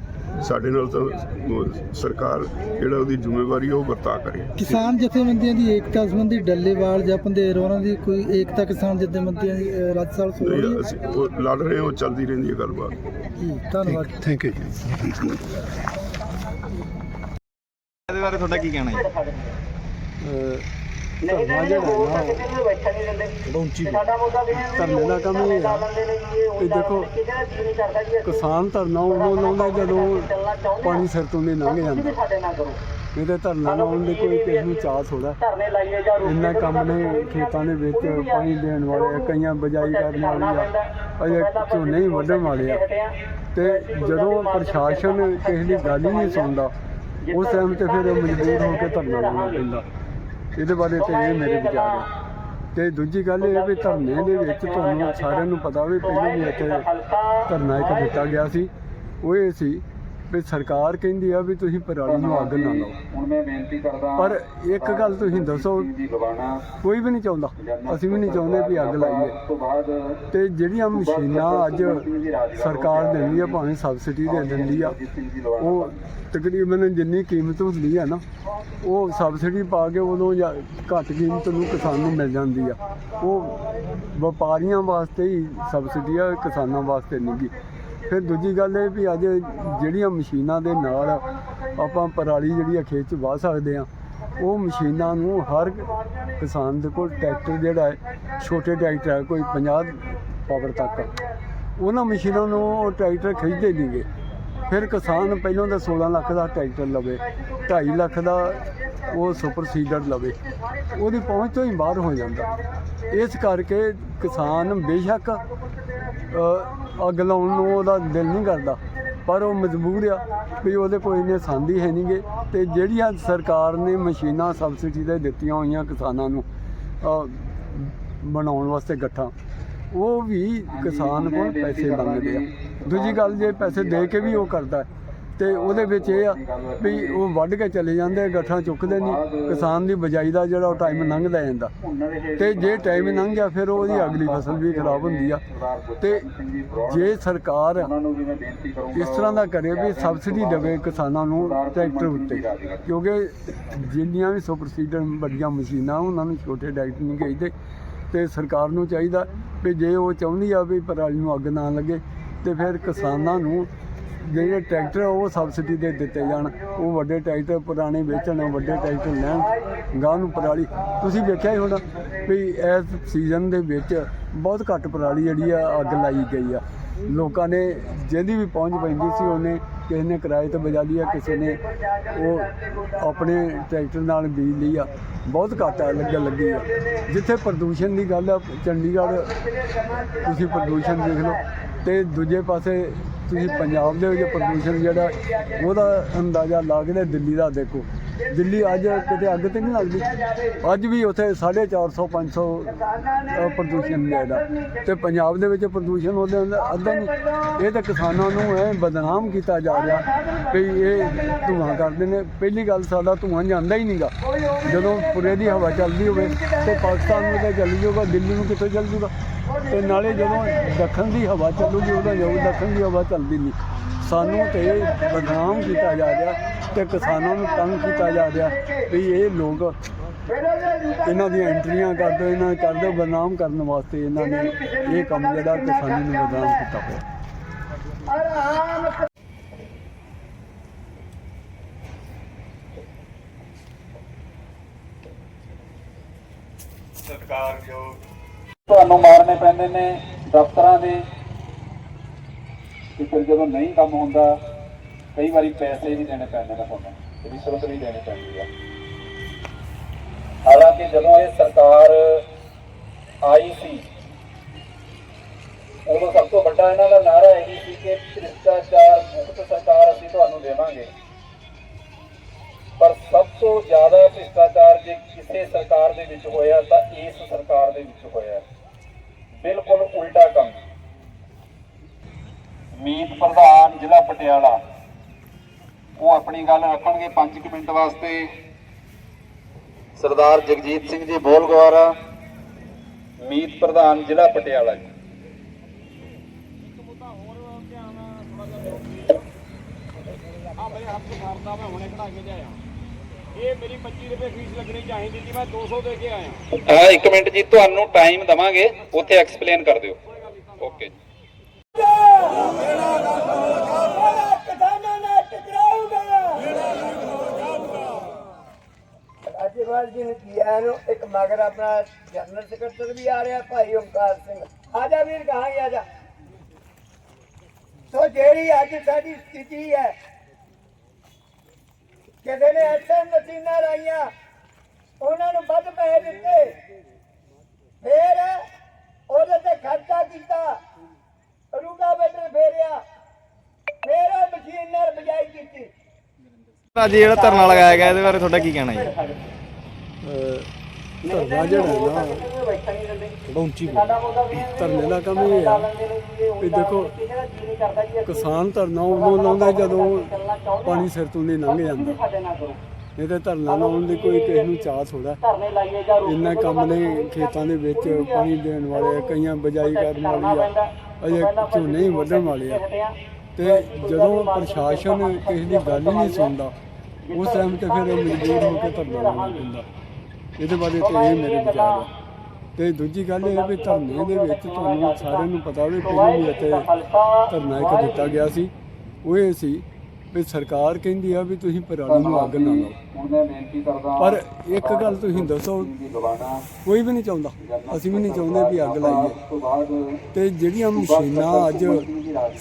ਸਾਡੇ ਨਾਲ ਤਾਂ ਸਰਕਾਰ ਜਿਹੜਾ ਉਹਦੀ ਜ਼ਿੰਮੇਵਾਰੀ ਹੈ ਉਹ ਵਰਤਾ ਕਰੇ। ਕਿਸਾਨ ਜਥੇਬੰਦੀਆਂ ਦੀ ਏਕਤਾ ਸੰਬੰਧੀ ਡੱਲੇਵਾਲ ਜਾਂ ਪੰਧੇਰ ਉਹਨਾਂ ਦੀ ਕੋਈ ਏਕਤਾ ਕਿਸਾਨ ਜਥੇਬੰਦੀਆਂ ਦੀ ਰੱਦ ਸਾਲ ਸੋ ਰਹੀ ਨਹੀਂ, ਹੈ ਅਸੀਂ ਉਹ ਲੜ ਰਹੇ ਹਾਂ ਉਹ ਚੱਲਦੀ ਰਹਿੰਦੀ ਹੈ ਗੱਲਬਾਤ। ਧੰਨਵਾਦ। ਥੈਂਕ ਯੂ ਜੀ। ਇਹਦੇ ਬਾਰੇ ਤੁਹਾਡਾ ਕੀ ਕਹਿਣਾ ਹੈ ਧਰਨਾ ਜਿਹੜਾ ਹੈ ਨਾ ਧਰਨੇ ਦਾ ਕੰਮ ਇਹ ਕਿ ਦੇਖੋ ਕਿਸਾਨ ਧਰਨਾ ਉਦੋਂ ਲਾਉਂਦਾ ਜਦੋਂ ਪਾਣੀ ਸਿਰ ਤੋਂ ਨਹੀਂ ਲੰਘ ਜਾਂਦਾ। ਇਹ ਤੇ ਧਰਨਾ ਲਾਉਣ ਦੀ ਕੋਈ ਕਿਸੇ ਨੂੰ ਚਾਹ ਥੋੜਾ ਇੰਨਾ ਕੰਮ ਨੇ ਖੇਤਾਂ ਦੇ ਵਿੱਚ ਪਾਣੀ ਦੇਣ ਵਾਲੇ ਕਈਆਂ ਬਜਾਈ ਕਰਨ ਵਾਲੇ ਆ। ਅਜੇ ਝੋਨੇ ਹੀ ਵੱਢਣ ਵਾਲੇ ਆ। ਤੇ ਜਦੋਂ ਪ੍ਰਸ਼ਾਸਨ ਕਿਸੇ ਦੀ ਗੱਲ ਹੀ ਨਹੀਂ ਸੁਣਦਾ ਉਸ ਟਾਈਮ ਤੇ ਫਿਰ ਮਜਬੂਰ ਹੋ ਕੇ ਧਰਨਾ ਲਾਉਣਾ ਪੈਂਦਾ। ਇਹਦੇ ਬਾਰੇ ਤੇ ਇਹ ਮੇਰੇ ਵਿਚਾਰ ਹੈ ਤੇ ਦੂਜੀ ਗੱਲ ਇਹ ਵੀ ਧਰਨੇ ਦੇ ਵਿੱਚ ਤੁਹਾਨੂੰ ਸਾਰਿਆਂ ਨੂੰ ਪਤਾ ਵੀ ਪਹਿਲਾਂ ਵੀ ਇੱਥੇ ਧਰਨਾ ਇੱਕ ਦਿੱਤਾ ਗਿਆ ਸੀ। ਉਹ ਇਹ ਸੀ ਵੀ ਸਰਕਾਰ ਕਹਿੰਦੀ ਆ ਵੀ ਤੁਸੀਂ ਪਰਾਲੀ ਨੂੰ ਅੱਗ ਨਾ ਲਾਓ। ਹੁਣ ਮੈਂ ਬੇਨਤੀ ਕਰਦਾ ਪਰ ਇੱਕ ਗੱਲ ਤੁਸੀਂ ਦੱਸੋ ਕੋਈ ਵੀ ਨਹੀਂ ਚਾਹੁੰਦਾ। ਅਸੀਂ ਵੀ ਨਹੀਂ ਚਾਹੁੰਦੇ ਵੀ ਅੱਗ ਲਾਈਏ। ਤੋਂ ਜਿਹੜੀਆਂ ਮਸ਼ੀਨਾਂ ਅੱਜ ਸਰਕਾਰ ਦਿੰਦੀ ਆ ਭਾਵੇਂ ਸਬਸਿਡੀ ਦੇ ਦਿੰਦੀ ਆ ਉਹ ਤਕਰੀਬਨ ਜਿੰਨੀ ਕੀਮਤ ਹੁੰਦੀ ਆ ਨਾ ਉਹ ਸਬਸਿਡੀ ਪਾ ਕੇ ਉਦੋਂ ਘੱਟ ਕੀਮਤ ਨੂੰ ਕਿਸਾਨ ਨੂੰ ਮਿਲ ਜਾਂਦੀ ਆ। ਉਹ ਵਪਾਰੀਆਂ ਵਾਸਤੇ ਹੀ ਸਬਸਿਡੀ ਆ ਕਿਸਾਨਾਂ ਵਾਸਤੇ ਨਹੀਂ ਗੀ। ਫਿਰ ਦੂਜੀ ਗੱਲ ਇਹ ਵੀ ਅੱਜ ਜਿਹੜੀਆਂ ਮਸ਼ੀਨਾਂ ਦੇ ਨਾਲ ਆਪਾਂ ਪਰਾਲੀ ਜਿਹੜੀ ਆ ਖੇਤ 'ਚ ਵਾਹ ਸਕਦੇ ਆ, ਉਹ ਮਸ਼ੀਨਾਂ ਨੂੰ ਹਰ ਕਿਸਾਨ ਦੇ ਕੋਲ ਟਰੈਕਟਰ ਜਿਹੜਾ ਹੈ, ਛੋਟੇ ਟਰੈਕਟਰ ਹੈ ਕੋਈ 50 ਪਾਵਰ ਤੱਕ। ਉਹਨਾਂ ਮਸ਼ੀਨਾਂ ਨੂੰ ਉਹ ਟਰੈਕਟਰ ਖਿੱਚਦੇ ਨਹੀਂਗੇ ਫਿਰ ਕਿਸਾਨ ਪਹਿਲਾਂ ਤਾਂ 16 ਲੱਖ ਦਾ ਟਰੈਕਟਰ ਲਵੇ 2.5 ਲੱਖ ਦਾ ਉਹ ਸੁਪਰ ਸੀਡਰ ਲਵੇ, ਉਹਦੀ ਪਹੁੰਚ ਤੋਂ ਹੀ ਬਾਹਰ ਹੋ ਜਾਂਦਾ। ਇਸ ਕਰਕੇ ਕਿਸਾਨ ਬੇਸ਼ੱਕ ਅੱਗ ਲਾਉਣ ਨੂੰ ਉਹਦਾ ਦਿਲ ਨਹੀਂ ਕਰਦਾ। ਪਰ ਉਹ ਮਜਬੂਰ ਆ ਵੀ ਉਹਦੇ ਕੋਈ ਨੇ ਸੰਦੀ ਹੈ ਨਹੀਂਗੇ ਤੇ ਜਿਹੜੀਆਂ ਸਰਕਾਰ ਨੇ ਮਸ਼ੀਨਾਂ ਸਬਸਿਡੀ ਤੇ ਦਿੱਤੀਆਂ ਹੋਈਆਂ ਕਿਸਾਨਾਂ ਨੂੰ ਬਣਾਉਣ ਵਾਸਤੇ ਗੱਠਾਂ, ਉਹ ਵੀ ਕਿਸਾਨ ਕੋਲ ਪੈਸੇ ਮੰਗਦੇ ਆ। ਦੂਜੀ ਗੱਲ ਜੇ ਪੈਸੇ ਦੇ ਕੇ ਵੀ ਉਹ ਕਰਦਾ ਤੇ ਉਹਦੇ ਵਿੱਚ ਇਹ ਆ ਵੀ ਉਹ ਵੱਢ ਕੇ ਚਲੇ ਜਾਂਦੇ ਆ, ਗੱਠਾਂ ਚੁੱਕਦੇ ਨਹੀਂ ਕਿਸਾਨ ਦੀ ਬਜਾਈ ਦਾ ਜਿਹੜਾ ਉਹ ਟਾਈਮ ਲੰਘਦਾ ਜਾਂਦਾ। ਤੇ ਜੇ ਟਾਈਮ ਲੰਘ ਗਿਆ ਫਿਰ ਉਹਦੀ ਅਗਲੀ ਫਸਲ ਵੀ ਖਰਾਬ ਹੁੰਦੀ ਆ। ਤੇ ਜੇ ਸਰਕਾਰ ਇਸ ਤਰ੍ਹਾਂ ਦਾ ਕਰੇ ਵੀ ਸਬਸਿਡੀ ਦੇਵੇ ਕਿਸਾਨਾਂ ਨੂੰ ਟਰੈਕਟਰ ਉੱਤੇ ਕਿਉਂਕਿ ਜਿੰਨੀਆਂ ਵੀ ਸੁਪਰਸੀਡਰ ਵੱਡੀਆਂ ਮਸ਼ੀਨਾਂ ਉਹਨਾਂ ਨੂੰ ਛੋਟੇ ਟਰੈਕਟਰ ਨਹੀਂ ਚਾਹੀਦੇ। ਤੇ ਸਰਕਾਰ ਨੂੰ ਚਾਹੀਦਾ ਵੀ ਜੇ ਉਹ ਚਾਹੁੰਦੀ ਆ ਵੀ ਪਰਾਲੀ ਨੂੰ ਅੱਗ ਨਾ ਲੱਗੇ ਤੇ ਫਿਰ ਕਿਸਾਨਾਂ ਨੂੰ ਜਿਹੜੇ ਟਰੈਕਟਰ ਆ, ਉਹ ਸਬਸਿਡੀ ਦੇ ਦਿੱਤੇ ਜਾਣ। ਉਹ ਵੱਡੇ ਟਰੈਕਟਰ ਪੁਰਾਣੇ ਵੇਚਣ, ਵੱਡੇ ਟਰੈਕਟਰ ਲੈਣ ਗਾਂ ਨੂੰ ਪਰਾਲੀ। ਤੁਸੀਂ ਵੇਖਿਆ ਹੀ ਹੋਣਾ ਵੀ ਇਸ ਸੀਜ਼ਨ ਦੇ ਵਿੱਚ ਬਹੁਤ ਘੱਟ ਪਰਾਲੀ ਜਿਹੜੀ ਆ, ਅੱਗ ਲਾਈ ਗਈ ਆ। ਲੋਕਾਂ ਨੇ ਜਿਹਦੀ ਵੀ ਪਹੁੰਚ ਪੈਂਦੀ ਸੀ, ਉਹਨੇ ਕਿਸੇ ਨੇ ਕਿਰਾਏ ਤੇ ਬਜਾ ਲਿਆ ਕਿਸੇ ਨੇ ਉਹ ਆਪਣੇ ਟਰੈਕਟਰ ਨਾਲ ਬੀਜ ਲਈ ਆ। ਬਹੁਤ ਘੱਟ ਆ ਲੱਗਣ ਲੱਗੀ ਆ। ਜਿੱਥੇ ਪ੍ਰਦੂਸ਼ਣ ਦੀ ਗੱਲ ਆ, ਚੰਡੀਗੜ੍ਹ, ਤੁਸੀਂ ਪ੍ਰਦੂਸ਼ਣ ਦੇਖ ਲਓ ਤੇ ਦੂਜੇ ਪਾਸੇ ਤੁਸੀਂ ਪੰਜਾਬ ਦੇ ਵਿੱਚ ਪ੍ਰਦੂਸ਼ਣ ਜਿਹੜਾ ਉਹਦਾ ਅੰਦਾਜ਼ਾ ਲਾ ਕੇ ਤੇ ਦਿੱਲੀ ਦਾ ਦੇਖੋ। ਦਿੱਲੀ ਅੱਜ ਕਿਤੇ ਅੱਗ ਤੇ ਨਹੀਂ ਲੱਗਦੀ? ਅੱਜ ਵੀ ਉੱਥੇ 450 500 ਅ, ਪ੍ਰਦੂਸ਼ਣ ਜਿਹੜਾ ਤੇ ਪੰਜਾਬ ਦੇ ਵਿੱਚ ਪ੍ਰਦੂਸ਼ਣ ਉਹਦੇ ਅੰਦਰ ਅੱਧਾ ਨਹੀਂ। ਇਹ ਤਾਂ ਕਿਸਾਨਾਂ ਨੂੰ ਐ ਬਦਨਾਮ ਕੀਤਾ ਜਾ ਰਿਹਾ ਵੀ ਇਹ ਧੂਆਂ ਕਰਦੇ ਨੇ। ਪਹਿਲੀ ਗੱਲ ਸਾਡਾ ਧੂਆਂ ਜਾਂਦਾ ਹੀ ਨਹੀਂਗਾ। ਜਦੋਂ ਪੁਰੇ ਦੀ ਹਵਾ ਚੱਲਦੀ ਹੋਵੇ ਤੇ ਪਾਕਿਸਤਾਨ ਨੂੰ ਤਾਂ ਚੱਲ ਜਾਊਗਾ ਦਿੱਲੀ ਨੂੰ ਕਿੱਥੋਂ ਚੱਲ ਜੂਗਾ ਤੇ ਨਾਲੇ ਜਦੋਂ ਦੱਖਣ ਦੀ ਹਵਾ ਚੱਲੂਗੀ ਉਹਦਾ ਜਾਊ ਦੱਖਣ ਦੀ ਹਵਾ ਚੱਲਦੀ ਨਹੀਂ। ਸਾਨੂੰ ਤੇ ਬਦਨਾਮ ਕੀਤਾ ਜਾ ਰਿਹਾ ਤੇ ਕਿਸਾਨਾਂ ਨੂੰ ਤੰਗ ਕੀਤਾ ਜਾ ਰਿਹਾ ਵੀ ਇਹ ਲੋਕ ਇਹਨਾਂ ਦੀਆਂ ਐਂਟਰੀਆਂ ਕਰ ਕਰਦੇ ਇਹਨਾਂ ਕਰ ਕਰਦੇ ਬਦਨਾਮ ਕਰਨ ਵਾਸਤੇ ਇਹਨਾਂ ਨੇ ਇਹ ਕੰਮ ਜਿਹੜਾ ਕਿਸਾਨੀ ਨੂੰ ਬਦਨਾਮ ਕੀਤਾ ਹੋਇਆ। ਤੁਹਾਨੂੰ ਮਾਰਨੇ ਪੈਂਦੇ ਨੇ ਦਫ਼ਤਰਾਂ ਦੇ। ਤੇ ਫਿਰ ਜਦੋਂ ਨਹੀਂ ਕੰਮ ਹੁੰਦਾ, ਕਈ ਵਾਰੀ ਪੈਸੇ ਵੀ ਦੇਣੇ ਪੈਂਦੇ ਨੇ ਤੁਹਾਨੂੰ ਰਿਸ਼ਵਤ ਵੀ ਦੇਣੀ ਪੈਂਦੀ ਆ। ਹਾਲਾਂਕਿ ਜਦੋਂ ਇਹ ਸਰਕਾਰ ਆਈ ਸੀ, ਉਦੋਂ ਸਭ ਤੋਂ ਵੱਡਾ ਇਹਨਾਂ ਦਾ ਨਾਰਾ ਇਹ ਸੀ ਕਿ ਭ੍ਰਿਸ਼ਟਾਚਾਰ ਮੁਕਤ ਸਰਕਾਰ ਅਸੀਂ ਤੁਹਾਨੂੰ ਦੇਵਾਂਗੇ। ਪਰ ਸਭ ਤੋਂ ਜ਼ਿਆਦਾ ਭ੍ਰਿਸ਼ਟਾਚਾਰ ਜੇ ਕਿਸੇ ਸਰਕਾਰ ਦੇ ਵਿੱਚ ਹੋਇਆ, ਤਾਂ ਇਸ ਸਰਕਾਰ ਦੇ ਵਿੱਚ ਹੋਇਆ। ਬਿਲਕੁਲ ਉਲਟਾ ਕੰਮ। ਮੀਤ ਪ੍ਰਧਾਨ ਜ਼ਿਲ੍ਹਾ ਪਟਿਆਲਾ। ਉਹ ਆਪਣੀ ਗੱਲ ਰੱਖਣਗੇ 5 ਮਿੰਟ ਵਾਸਤੇ। ਸਰਦਾਰ ਜਗਜੀਤ ਸਿੰਘ ਜੀ ਬੋਲਗਵਾਰਾ, ਮੀਤ ਪ੍ਰਧਾਨ ਜ਼ਿਲ੍ਹਾ ਪਟਿਆਲਾ ਜੀ। ਹਾਂ, ਇੱਕ ਮਿੰਟ ਜੀ, ਤੁਹਾਨੂੰ ਟਾਈਮ ਦਵਾਂਗੇ, ਉੱਥੇ ਐਕਸਪਲੇਨ ਕਰ ਦਿਓ। ਓਕੇ ਅਜੇਵਾਲ ਜੀ ਨੇ ਕਿਹਾ ਨੂੰ, ਇੱਕ ਮਗਰ ਆਪਣਾ ਜਨਰਲ ਸਕੱਤਰ ਵੀ ਆ ਰਿਹਾ, ਭਾਈ ਓਮਕਾਰ ਸਿੰਘ। ਆ ਜਾ ਵੀਰ, ਕਹਾਂ ਆ ਜਾ। ਸੋ ਜਿਹੜੀ ਅੱਜ ਸਾਡੀ ਸਥਿਤੀ ਹੈ, ਕਿਸੇ ਨੇ ਐਸਾ ਮਸ਼ੀਨਾਂ ਲਾਈਆਂ, ਉਹਨਾਂ ਨੂੰ ਵੱਧ ਪੈਸੇ ਦਿੱਤੇ। ਫੇਰ ਉਹਦੇ ਤੇ ਖਰਚਾ ਕੀਤਾ ਰੂਟਾਵੇਟਰ ਫੇਰਿਆ। ਫੇਰ ਮਸ਼ੀਨਾਂ ਬਜਾਈ ਕੀਤੀ। ਅੱਜ ਜਿਹੜਾ ਧਰਨਾ ਲਗਾਇਆ ਗਿਆ, ਇਹਦੇ ਬਾਰੇ ਤੁਹਾਡਾ ਕੀ ਕਹਿਣਾ ਜੀ? ਧਰਨਾ ਜਿਹੜਾ ਹੈ ਨਾ, ਬੜਾ ਧਰਨੇ ਦਾ ਕੰਮ ਇਹ ਹੈ ਵੀ ਦੇਖੋ, ਕਿਸਾਨ ਧਰਨਾ ਉਦੋਂ ਲਾਉਂਦਾ ਜਦੋਂ ਪਾਣੀ ਸਿਰ ਤੋਂ ਨਹੀਂ ਲੰਘ ਜਾਂਦਾ। ਨਹੀਂ ਤੇ ਧਰਨਾ ਲਾਉਣ ਦੀ ਕੋਈ ਕਿਸੇ ਨੂੰ ਚਾਹ ਥੋੜਾ ਇੰਨਾ ਕੰਮ ਨੇ ਖੇਤਾਂ ਦੇ ਵਿੱਚ ਪਾਣੀ ਦੇਣ ਵਾਲੇ, ਕਈਆਂ ਬਜਾਈ ਕਰਨ ਵਾਲੀ ਆ, ਅਜੇ ਝੋਨੇ ਹੀ ਵੱਢਣ ਵਾਲੇ ਆ। ਤੇ ਜਦੋਂ ਪ੍ਰਸ਼ਾਸਨ ਕਿਸੇ ਦੀ ਗੱਲ ਹੀ ਨਹੀਂ ਸੁਣਦਾ, ਉਸ ਟਾਈਮ ਤੇ ਫਿਰ ਇਹ ਮਜਬੂਰ ਹੋ ਕੇ ਧਰਨਾ ਲਾਉਣਾ ਪੈਂਦਾ ਇਹਦੇ ਬਾਰੇ ਤੇ ਇਹ ਮੇਰੇ ਵਿਚਾਰ ਆ। ਤੇ ਦੂਜੀ ਗੱਲ ਇਹ ਵੀ ਧਰਨੇ ਦੇ ਵਿੱਚ ਤੁਹਾਨੂੰ ਸਾਰਿਆਂ ਨੂੰ ਪਤਾ ਵੀ ਪਹਿਲਾਂ ਇੱਥੇ ਧਰਨਾ ਇੱਕ ਦਿੱਤਾ ਗਿਆ ਸੀ। ਉਹ ਇਹ ਸੀ ਵੀ ਸਰਕਾਰ ਕਹਿੰਦੀ ਆ ਵੀ ਤੁਸੀਂ ਪਰਾਲੀ ਨੂੰ ਅੱਗ ਨਾ ਲਾਓ। ਪਰ ਇੱਕ ਗੱਲ ਤੁਸੀਂ ਦੱਸੋ, ਕੋਈ ਵੀ ਨਹੀਂ ਚਾਹੁੰਦਾ। ਅਸੀਂ ਵੀ ਨਹੀਂ ਚਾਹੁੰਦੇ ਵੀ ਅੱਗ ਲਾਈਏ। ਉਸ ਤੇ ਜਿਹੜੀਆਂ ਮਸ਼ੀਨਾਂ ਅੱਜ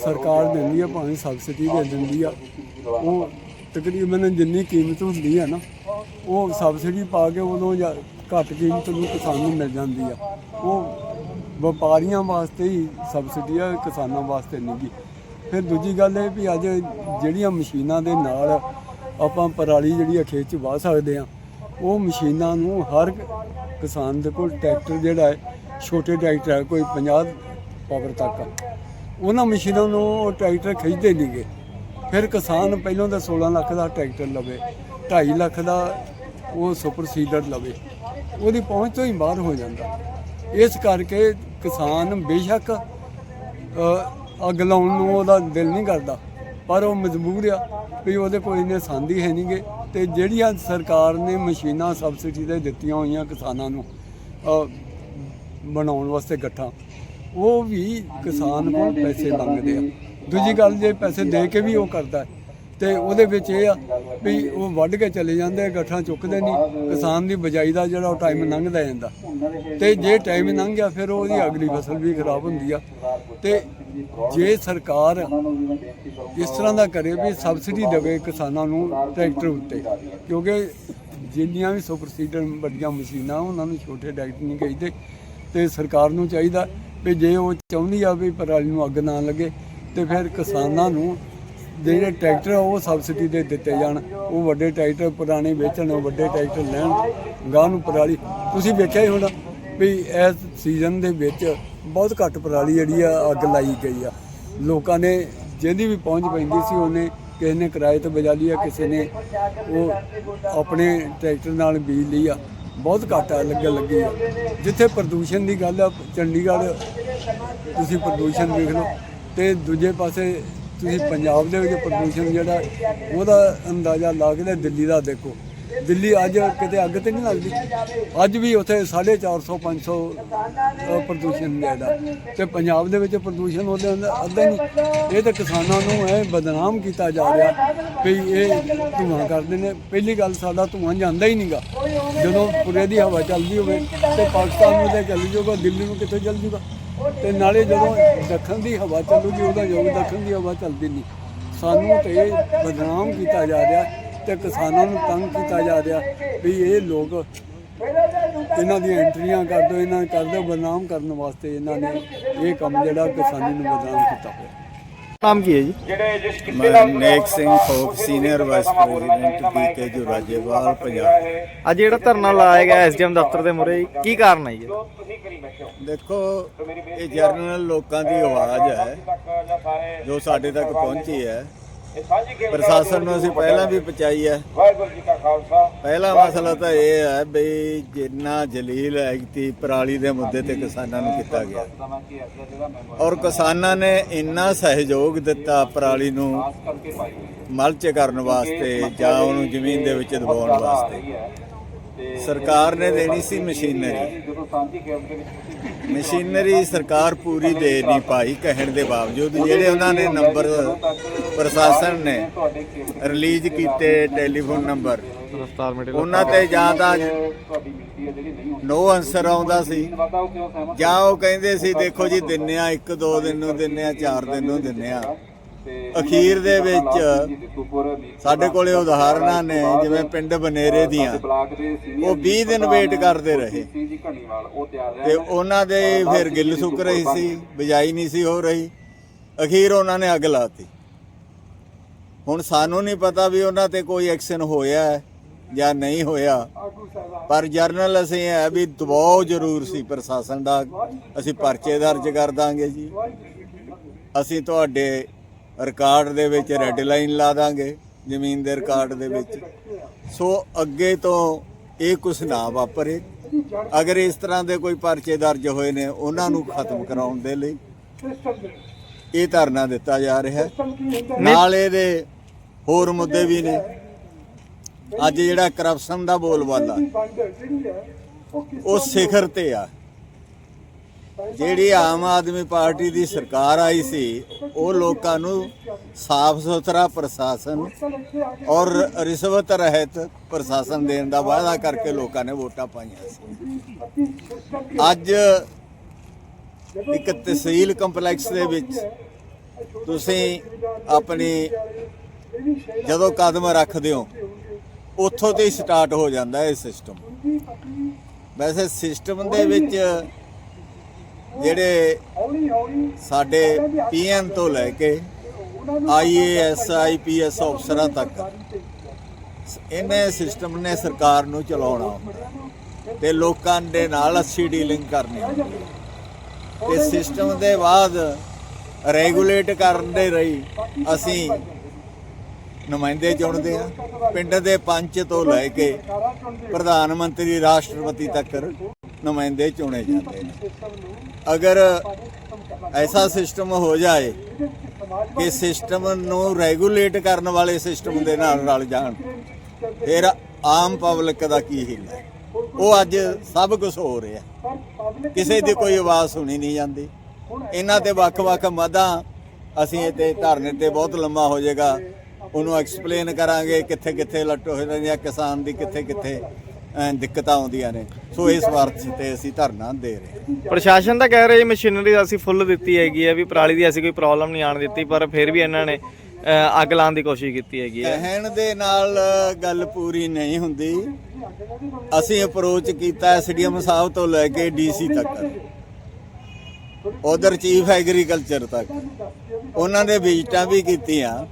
ਸਰਕਾਰ ਦਿੰਦੀ ਆ, ਭਾਵੇਂ ਸਬਸਿਡੀ ਦੇ ਦਿੰਦੀ ਆ, ਉਹ ਤਕਰੀਬਨ ਜਿੰਨੀ ਕੀਮਤ ਹੁੰਦੀ ਹੈ ਨਾ, ਉਹ ਸਬਸਿਡੀ ਪਾ ਕੇ ਉਦੋਂ ਜਾਂ ਘੱਟ ਕੀਮਤ ਨੂੰ ਕਿਸਾਨ ਨੂੰ ਮਿਲ ਜਾਂਦੀ ਆ। ਉਹ ਵਪਾਰੀਆਂ ਵਾਸਤੇ ਹੀ ਸਬਸਿਡੀ ਆ, ਕਿਸਾਨਾਂ ਵਾਸਤੇ ਨਹੀਂ ਗੀ। ਫਿਰ ਦੂਜੀ ਗੱਲ ਇਹ ਵੀ ਅੱਜ ਜਿਹੜੀਆਂ ਮਸ਼ੀਨਾਂ ਦੇ ਨਾਲ ਆਪਾਂ ਪਰਾਲੀ ਜਿਹੜੀ ਆ ਖੇਤ 'ਚ ਵਾਹ ਸਕਦੇ ਆ, ਉਹ ਮਸ਼ੀਨਾਂ ਨੂੰ ਹਰ ਕਿਸਾਨ ਦੇ ਕੋਲ ਟਰੈਕਟਰ ਜਿਹੜਾ ਹੈ, ਛੋਟੇ ਟਰੈਕਟਰ ਹੈ ਕੋਈ 50 ਪਾਵਰ ਤੱਕ ਉਹਨਾਂ ਮਸ਼ੀਨਾਂ ਨੂੰ ਉਹ ਟਰੈਕਟਰ ਖਰੀਦਦੇ ਨਹੀਂਗੇ ਫਿਰ ਕਿਸਾਨ ਪਹਿਲਾਂ ਤਾਂ 16 ਲੱਖ ਦਾ ਟਰੈਕਟਰ ਲਵੇ 2.5 ਲੱਖ ਦਾ ਉਹ ਸੁਪਰ ਸੀਡਰ ਲਵੇ, ਉਹਦੀ ਪਹੁੰਚ ਤੋਂ ਹੀ ਬਾਹਰ ਹੋ ਜਾਂਦਾ। ਇਸ ਕਰਕੇ ਕਿਸਾਨ ਬੇਸ਼ੱਕ ਅੱਗ ਲਾਉਣ ਨੂੰ ਉਹਦਾ ਦਿਲ ਨਹੀਂ ਕਰਦਾ, ਪਰ ਉਹ ਮਜਬੂਰ ਆ ਵੀ ਉਹਦੇ ਕੋਈ ਨੇ ਸੰਦੀ ਹੈ ਨਹੀਂਗੇ ਤੇ ਜਿਹੜੀਆਂ ਸਰਕਾਰ ਨੇ ਮਸ਼ੀਨਾਂ ਸਬਸਿਡੀ ਤੇ ਦਿੱਤੀਆਂ ਹੋਈਆਂ ਕਿਸਾਨਾਂ ਨੂੰ ਬਣਾਉਣ ਵਾਸਤੇ ਗੱਠਾਂ, ਉਹ ਵੀ ਕਿਸਾਨ ਕੋਲ ਪੈਸੇ ਮੰਗਦੇ ਆ। ਦੂਜੀ ਗੱਲ ਜੇ ਪੈਸੇ ਦੇ ਕੇ ਵੀ ਉਹ ਕਰਦਾ ਹੈ, ਤੇ ਉਹਦੇ ਵਿੱਚ ਇਹ ਆ ਵੀ ਉਹ ਵੱਢ ਕੇ ਚਲੇ ਜਾਂਦੇ ਗੱਠਾਂ ਚੁੱਕਦੇ ਨਹੀਂ ਕਿਸਾਨ ਦੀ ਬਜਾਈ ਦਾ ਜਿਹੜਾ ਉਹ ਟਾਈਮ ਲੰਘਦਾ ਜਾਂਦਾ। ਤੇ ਜੇ ਟਾਈਮ ਲੰਘ ਗਿਆ ਫਿਰ ਉਹਦੀ ਅਗਲੀ ਫਸਲ ਵੀ ਖਰਾਬ ਹੁੰਦੀ ਆ। ਤੇ ਜੇ ਸਰਕਾਰ ਇਸ ਤਰ੍ਹਾਂ ਦਾ ਕਰੇ ਵੀ ਸਬਸਿਡੀ ਦੇਵੇ ਕਿਸਾਨਾਂ ਨੂੰ ਟਰੈਕਟਰ ਉੱਤੇ ਕਿਉਂਕਿ ਜਿੰਨੀਆਂ ਵੀ ਸੁਪਰਸੀਡਰ ਵੱਡੀਆਂ ਮਸ਼ੀਨਾਂ ਉਹਨਾਂ ਨੂੰ ਛੋਟੇ ਟਰੈਕਟਰ ਨਹੀਂ ਚਾਹੀਦੇ ਤੇ ਸਰਕਾਰ ਨੂੰ ਚਾਹੀਦਾ ਵੀ ਜੇ ਉਹ ਚਾਹੁੰਦੀ ਆ ਵੀ ਪਰਾਲੀ ਨੂੰ ਅੱਗ ਨਾ ਲੱਗੇ ਤੇ ਫਿਰ ਕਿਸਾਨਾਂ ਨੂੰ ਜਿਹੜੇ ਟਰੈਕਟਰ ਆ, ਉਹ ਸਬਸਿਡੀ ਦੇ ਦਿੱਤੇ ਜਾਣ। ਉਹ ਵੱਡੇ ਟਰੈਕਟਰ ਪੁਰਾਣੇ ਵੇਚਣ, ਉਹ ਵੱਡੇ ਟਰੈਕਟਰ ਲੈਣ ਗਾਂ ਨੂੰ ਪਰਾਲੀ। ਤੁਸੀਂ ਵੇਖਿਆ ਹੀ ਹੋਣਾ ਵੀ ਇਸ ਸੀਜ਼ਨ ਦੇ ਵਿੱਚ ਬਹੁਤ ਘੱਟ ਪਰਾਲੀ ਜਿਹੜੀ ਆ, ਅੱਗ ਲਾਈ ਗਈ ਆ। ਲੋਕਾਂ ਨੇ ਜਿਹਦੀ ਵੀ ਪਹੁੰਚ ਪੈਂਦੀ ਸੀ, ਉਹਨੇ ਕਿਸੇ ਨੇ ਕਿਰਾਏ ਤੇ ਬਜਾ ਲਈ ਆ, ਕਿਸੇ ਨੇ ਉਹ ਆਪਣੇ ਟਰੈਕਟਰ ਨਾਲ ਬੀਜ ਲਈ ਆ। ਬਹੁਤ ਘੱਟ ਆ ਲੱਗਣ ਲੱਗੀ ਆ। ਜਿੱਥੇ ਪ੍ਰਦੂਸ਼ਣ ਦੀ ਗੱਲ ਆ, ਚੰਡੀਗੜ੍ਹ, ਤੁਸੀਂ ਪ੍ਰਦੂਸ਼ਣ ਦੇਖ ਲਓ। ਤੇ ਦੂਜੇ ਪਾਸੇ ਤੁਸੀਂ ਪੰਜਾਬ ਦੇ ਵਿੱਚ ਪ੍ਰਦੂਸ਼ਣ ਜਿਹੜਾ ਉਹਦਾ ਅੰਦਾਜ਼ਾ ਲਾ ਕੇ ਦਿੱਲੀ ਦਾ ਦੇਖੋ। ਦਿੱਲੀ ਅੱਜ ਕਿਤੇ ਅੱਗ ਤੇ ਨਹੀਂ ਲੱਗਦੀ? ਅੱਜ ਵੀ ਉੱਥੇ 450 500 ਅ, ਪ੍ਰਦੂਸ਼ਣ ਜਿਹੜਾ ਤੇ ਪੰਜਾਬ ਦੇ ਵਿੱਚ ਪ੍ਰਦੂਸ਼ਣ ਉਹਦੇ ਅੰਦਰ ਅੱਧਾ ਹੀ ਨਹੀਂ। ਇਹ ਤਾਂ ਕਿਸਾਨਾਂ ਨੂੰ ਇਹ ਬਦਨਾਮ ਕੀਤਾ ਜਾ ਰਿਹਾ ਵੀ ਇਹ ਧੂਆਂ ਕਰਦੇ ਨੇ। ਪਹਿਲੀ ਗੱਲ ਸਾਡਾ ਧੂਆਂ ਜਾਂਦਾ ਹੀ ਨਹੀਂਗਾ। ਜਦੋਂ ਪੁਰੇ ਦੀ ਹਵਾ ਚੱਲਦੀ ਹੋਵੇ ਤੇ ਪਾਕਿਸਤਾਨ ਨੂੰ ਤੇ ਚੱਲ ਜੂਗਾ ਦਿੱਲੀ ਨੂੰ ਕਿੱਥੇ ਚੱਲ ਜੂਗਾ ਤੇ ਨਾਲੇ ਜਦੋਂ ਦੱਖਣ ਦੀ ਹਵਾ ਚੱਲੂਗੀ, ਉਹਦਾ ਯੋਗ ਦੱਖਣ ਦੀ ਹਵਾ ਚੱਲਦੀ ਨਹੀਂ। ਸਾਨੂੰ ਤੇ ਇਹ ਬਦਨਾਮ ਕੀਤਾ ਜਾ ਰਿਹਾ ਤੇ ਕਿਸਾਨਾਂ ਨੂੰ ਤੰਗ ਕੀਤਾ ਜਾ ਰਿਹਾ ਵੀ ਇਹ ਲੋਕ ਇਹਨਾਂ ਦੀਆਂ ਐਂਟਰੀਆਂ ਕਰ ਦਿਓ, ਇਹਨਾਂ ਕਰ ਦਿਓ, ਬਦਨਾਮ ਕਰਨ ਵਾਸਤੇ ਇਹਨਾਂ ਨੇ ਇਹ ਕੰਮ ਜਿਹੜਾ ਕਿਸਾਨੀ ਨੂੰ ਬਦਨਾਮ ਕੀਤਾ ਹੋਇਆ। ਨਾਮ ਕੀ ਹੈ ਜੀ? ਮੈਂ ਨੇਕ ਸਿੰਘ ਫੋਕ ਸੀਨੀਅਰ ਵਾਈਸ ਪ੍ਰੈਜ਼ੀਡੈਂਟ ਪੀਕੇ ਜੋ ਰਾਜੇਵਾਲ ਪੰਜਾਬ। ਅੱਜ ਜਿਹੜਾ ਧਰਨਾ ਲਾਇਆ ਗਿਆ ਐਸਡੀਐਮ ਦਫ਼ਤਰ ਦੇ ਮੂਹਰੇ ਕੀ ਕਾਰਨ ਹੈ ਜੀ? ਦੇਖੋ ਇਹ ਜਰਨਲ ਲੋਕਾਂ ਦੀ ਆਵਾਜ਼ ਹੈ ਜੋ ਸਾਡੇ ਤੱਕ ਪਹੁੰਚੀ ਹੈ। ਪ੍ਰਸ਼ਾਸਨ ਨੂੰ ਅਸੀਂ ਪਹਿਲਾਂ ਵੀ ਪਹੁੰਚਾਈ ਹੈ। ਪਹਿਲਾ ਮਸਲਾ ਤਾਂ ਇਹ ਹੈ ਵੀ ਜਿੰਨਾ ਜਲੀਲ ਐਗਤੀ ਪਰਾਲੀ ਦੇ ਮੁੱਦੇ ਤੇ ਕਿਸਾਨਾਂ ਨੂੰ ਕੀਤਾ ਗਿਆ। ਔਰ ਕਿਸਾਨਾਂ ਨੇ ਇੰਨਾ ਸਹਿਯੋਗ ਦਿੱਤਾ ਪਰਾਲੀ ਨੂੰ ਮਲਚ ਕਰਨ ਵਾਸਤੇ ਜਾਂ ਉਹਨੂੰ ਜ਼ਮੀਨ ਦੇ ਵਿੱਚ ਦਬਾਉਣ ਵਾਸਤੇ। ਸਰਕਾਰ ਨੇ ਦੇਣੀ ਸੀ ਮਸ਼ੀਨਰੀ। ਮਸ਼ੀਨਰੀ ਸਰਕਾਰ ਪੂਰੀ ਦੇ ਨਹੀਂ ਪਾਈ ਕਹਿਣ ਦੇ ਬਾਵਜੂਦ ਜਿਹੜੇ ਉਹਨਾਂ ਨੇ ਨੰਬਰ ਪ੍ਰਸ਼ਾਸਨ ਨੇ ਰਿਲੀਜ਼ ਕੀਤੇ ਟੈਲੀਫੋਨ ਨੰਬਰ ਉਹਨਾਂ ਤੇ ਜਾਂ ਤਾਂ ਨੋ ਆਨਸਰ ਆਉਂਦਾ ਸੀ। ਜਾਂ ਉਹ ਕਹਿੰਦੇ ਸੀ ਦੇਖੋ ਜੀ ਦਿੰਨੇ ਆ ਇੱਕ ਦੋ ਦਿਨ ਨੂੰ ਦਿੰਨੇ ਆ ਚਾਰ ਦਿਨ ਨੂੰ ਦਿੰਨੇ ਆ। ਅਖੀਰ ਦੇ ਵਿੱਚ ਸਾਡੇ ਕੋਲੇ ਉਦਾਹਰਨਾਂ ਨੇ ਜਿਵੇਂ ਪਿੰਡ ਬਨੇਰੇ ਦੀਆਂ। ਉਹ 20 ਦਿਨ ਵੇਟ ਕਰਦੇ ਰਹੇ। ਤੇ ਉਹਨਾਂ ਦੇ ਫਿਰ ਗਿੱਲ ਸੁੱਕ ਰਹੀ ਸੀ ਬਿਜਾਈ ਨਹੀਂ ਸੀ ਹੋ ਰਹੀ। ਅਖੀਰ ਉਹਨਾਂ ਨੇ ਅੱਗ ਲਾਤੀ। ਹੁਣ ਸਾਨੂੰ ਨਹੀਂ ਪਤਾ ਵੀ ਉਹਨਾਂ ਤੇ ਕੋਈ ਐਕਸ਼ਨ ਹੋਇਆ ਹੈ ਜਾਂ ਨਹੀਂ ਹੋਇਆ। ਪਰ ਜਰਨਲ ਅਸੀਂ ਹੈ ਵੀ ਦਬਾਅ ਜ਼ਰੂਰ ਸੀ ਪ੍ਰਸ਼ਾਸਨ ਦਾ। ਅਸੀਂ ਪਰਚੇ ਦਰਜ ਕਰ ਦਾਂਗੇ ਜੀ। ਅਸੀਂ ਤੁਹਾਡੇ ਰਿਕਾਰਡ ਦੇ ਵਿੱਚ ਰੈੱਡ ਲਾਈਨ ਲਾ ਦਾਂਗੇ, ਜ਼ਮੀਨ ਦੇ ਰਿਕਾਰਡ ਦੇ ਵਿੱਚ। ਸੋ ਅੱਗੇ ਤੋਂ ਇਹ ਕੁਛ ਨਾ ਵਾਪਰੇ। ਅਗਰ ਇਸ ਤਰ੍ਹਾਂ ਦੇ ਕੋਈ ਪਰਚੇ ਦਰਜ ਹੋਏ ਨੇ, ਉਹਨਾਂ ਨੂੰ ਖਤਮ ਕਰਾਉਣ ਦੇ ਲਈ ਇਹ ਧਰਨਾ ਦਿੱਤਾ ਜਾ ਰਿਹਾ ਨਾਲ ਇਹਦੇ ਹੋਰ ਮੁੱਦੇ ਵੀ ਨੇ। ਅੱਜ ਜਿਹੜਾ ਕਰਪਸ਼ਨ ਦਾ ਬੋਲਬਾਲਾ, ਉਹ ਸਿਖਰ ਤੇ ਆ। ਜਿਹੜੀ ਆਮ ਆਦਮੀ ਪਾਰਟੀ ਦੀ ਸਰਕਾਰ ਆਈ ਸੀ, ਉਹ ਲੋਕਾਂ ਨੂੰ ਸਾਫ਼ ਸੁਥਰਾ ਪ੍ਰਸ਼ਾਸਨ ਔਰ ਰਿਸ਼ਵਤ ਰਹਿਤ ਪ੍ਰਸ਼ਾਸਨ ਦੇਣ ਦਾ ਵਾਅਦਾ ਕਰਕੇ ਲੋਕਾਂ ਨੇ ਵੋਟਾਂ ਪਾਈਆਂ ਸੀ। ਅੱਜ ਇੱਕ ਤਹਿਸੀਲ ਕੰਪਲੈਕਸ ਦੇ ਵਿੱਚ ਤੁਸੀਂ ਆਪਣੀ ਜਦੋਂ ਕਦਮ ਰੱਖਦੇ ਹੋ, ਉੱਥੋਂ ਤੇ ਸਟਾਰਟ ਹੋ ਜਾਂਦਾ ਇਹ ਸਿਸਟਮ। ਵੈਸੇ ਸਿਸਟਮ ਦੇ ਵਿੱਚ ਜਿਹੜੇ ਸਾਡੇ ਪੀਐਨ ਤੋਂ ਲੈ ਕੇ ਆਈਏਐਸ ਆਈਪੀਐਸ ਅਫਸਰਾਂ ਤੱਕ। ਇਹਨੇ ਸਿਸਟਮ ਨੇ ਸਰਕਾਰ ਨੂੰ ਚਲਾਉਣਾ। ਤੇ ਲੋਕਾਂ ਦੇ ਨਾਲ ਅੱਛੀ ਡੀਲਿੰਗ ਕਰਨੀ। ਤੇ ਸਿਸਟਮ ਦੇ ਬਾਅਦ ਰੈਗੂਲੇਟ ਕਰਨ ਦੇ ਰਹੀ ਅਸੀਂ ਨੁਮਾਇੰਦੇ ਚੁਣਦੇ ਆ ਪਿੰਡ ਦੇ ਪੰਚ ਤੋਂ ਲੈ ਕੇ ਪ੍ਰਧਾਨ ਮੰਤਰੀ ਰਾਸ਼ਟਰਪਤੀ ਤੱਕ ਨੁਮਾਇੰਦੇ ਚੁਣੇ ਜਾਂਦੇ ਨੇ। ਅਗਰ ਐਸਾ ਸਿਸਟਮ ਹੋ ਜਾਏ ਕਿ ਸਿਸਟਮ ਨੂੰ ਰੈਗੂਲੇਟ ਕਰਨ ਵਾਲੇ ਸਿਸਟਮ ਦੇ ਨਾਲ ਰਲ ਜਾਣ, ਫਿਰ ਆਮ ਪਬਲਿਕ ਦਾ ਕੀ ਹਿੱਲ ਉਹ ਅੱਜ ਸਭ ਕੁਝ ਹੋ ਰਿਹਾ। ਕਿਸੇ ਦੀ ਕੋਈ ਆਵਾਜ਼ ਸੁਣੀ ਨਹੀਂ ਜਾਂਦੀ। ਇਹਨਾਂ ਤੇ ਵੱਖ-ਵੱਖ ਮਦਾਂ ਅਸੀਂ ਇਹ ਧਰਨੇ ਤੇ ਬਹੁਤ ਲੰਮਾ ਹੋ ਜਾਏਗਾ। ਉਹਨੂੰ ਐਕਸਪਲੇਨ ਕਰਾਂਗੇ ਕਿੱਥੇ ਕਿੱਥੇ ਲੱਟ ਹੋਏ ਨੇ ਜਾਂ ਕਿਸਾਨ ਦੀ ਕਿੱਥੇ ਕਿੱਥੇ ਦਿੱਕਤਾਂ ਆਉਂਦੀਆਂ ਨੇ। ਸੋ ਇਸ ਵਾਰਤ ਤੇ ਅਸੀਂ ਧਰਨਾ ਦੇ ਰਹੇ ਹਾਂ। ਪ੍ਰਸ਼ਾਸਨ ਤਾਂ ਕਹਿ ਰਿਹਾ ਜੀ ਮਸ਼ੀਨਰੀ ਅਸੀਂ ਫੁੱਲ ਦਿੱਤੀ ਹੈਗੀ ਹੈ ਵੀ ਪਰਾਲੀ ਦੀ ਅਸੀਂ ਕੋਈ ਪ੍ਰੋਬਲਮ ਨਹੀਂ ਆਣ ਦਿੱਤੀ ਪਰ ਫਿਰ ਵੀ ਇਹਨਾਂ ਨੇ ਅੱਗ ਲਾਉਣ ਦੀ ਕੋਸ਼ਿਸ਼ ਕੀਤੀ ਹੈਗੀ ਹੈ ਕਹਿਣ ਦੇ ਨਾਲ ਗੱਲ ਪੂਰੀ ਨਹੀਂ ਹੁੰਦੀ। ਅਸੀਂ ਅਪਰੋਚ ਕੀਤਾ ਐਸਡੀਐਮ ਸਾਹਿਬ ਤੋਂ ਲੈ ਕੇ ਡੀਸੀ ਤੱਕ। ਉਧਰ ਚੀਫ ਐਗਰੀਕਲਚਰ ਤੱਕ। ਉਹਨਾਂ ਦੇ ਵਿਜ਼ਿਟਾਂ ਵੀ ਕੀਤੀਆਂ।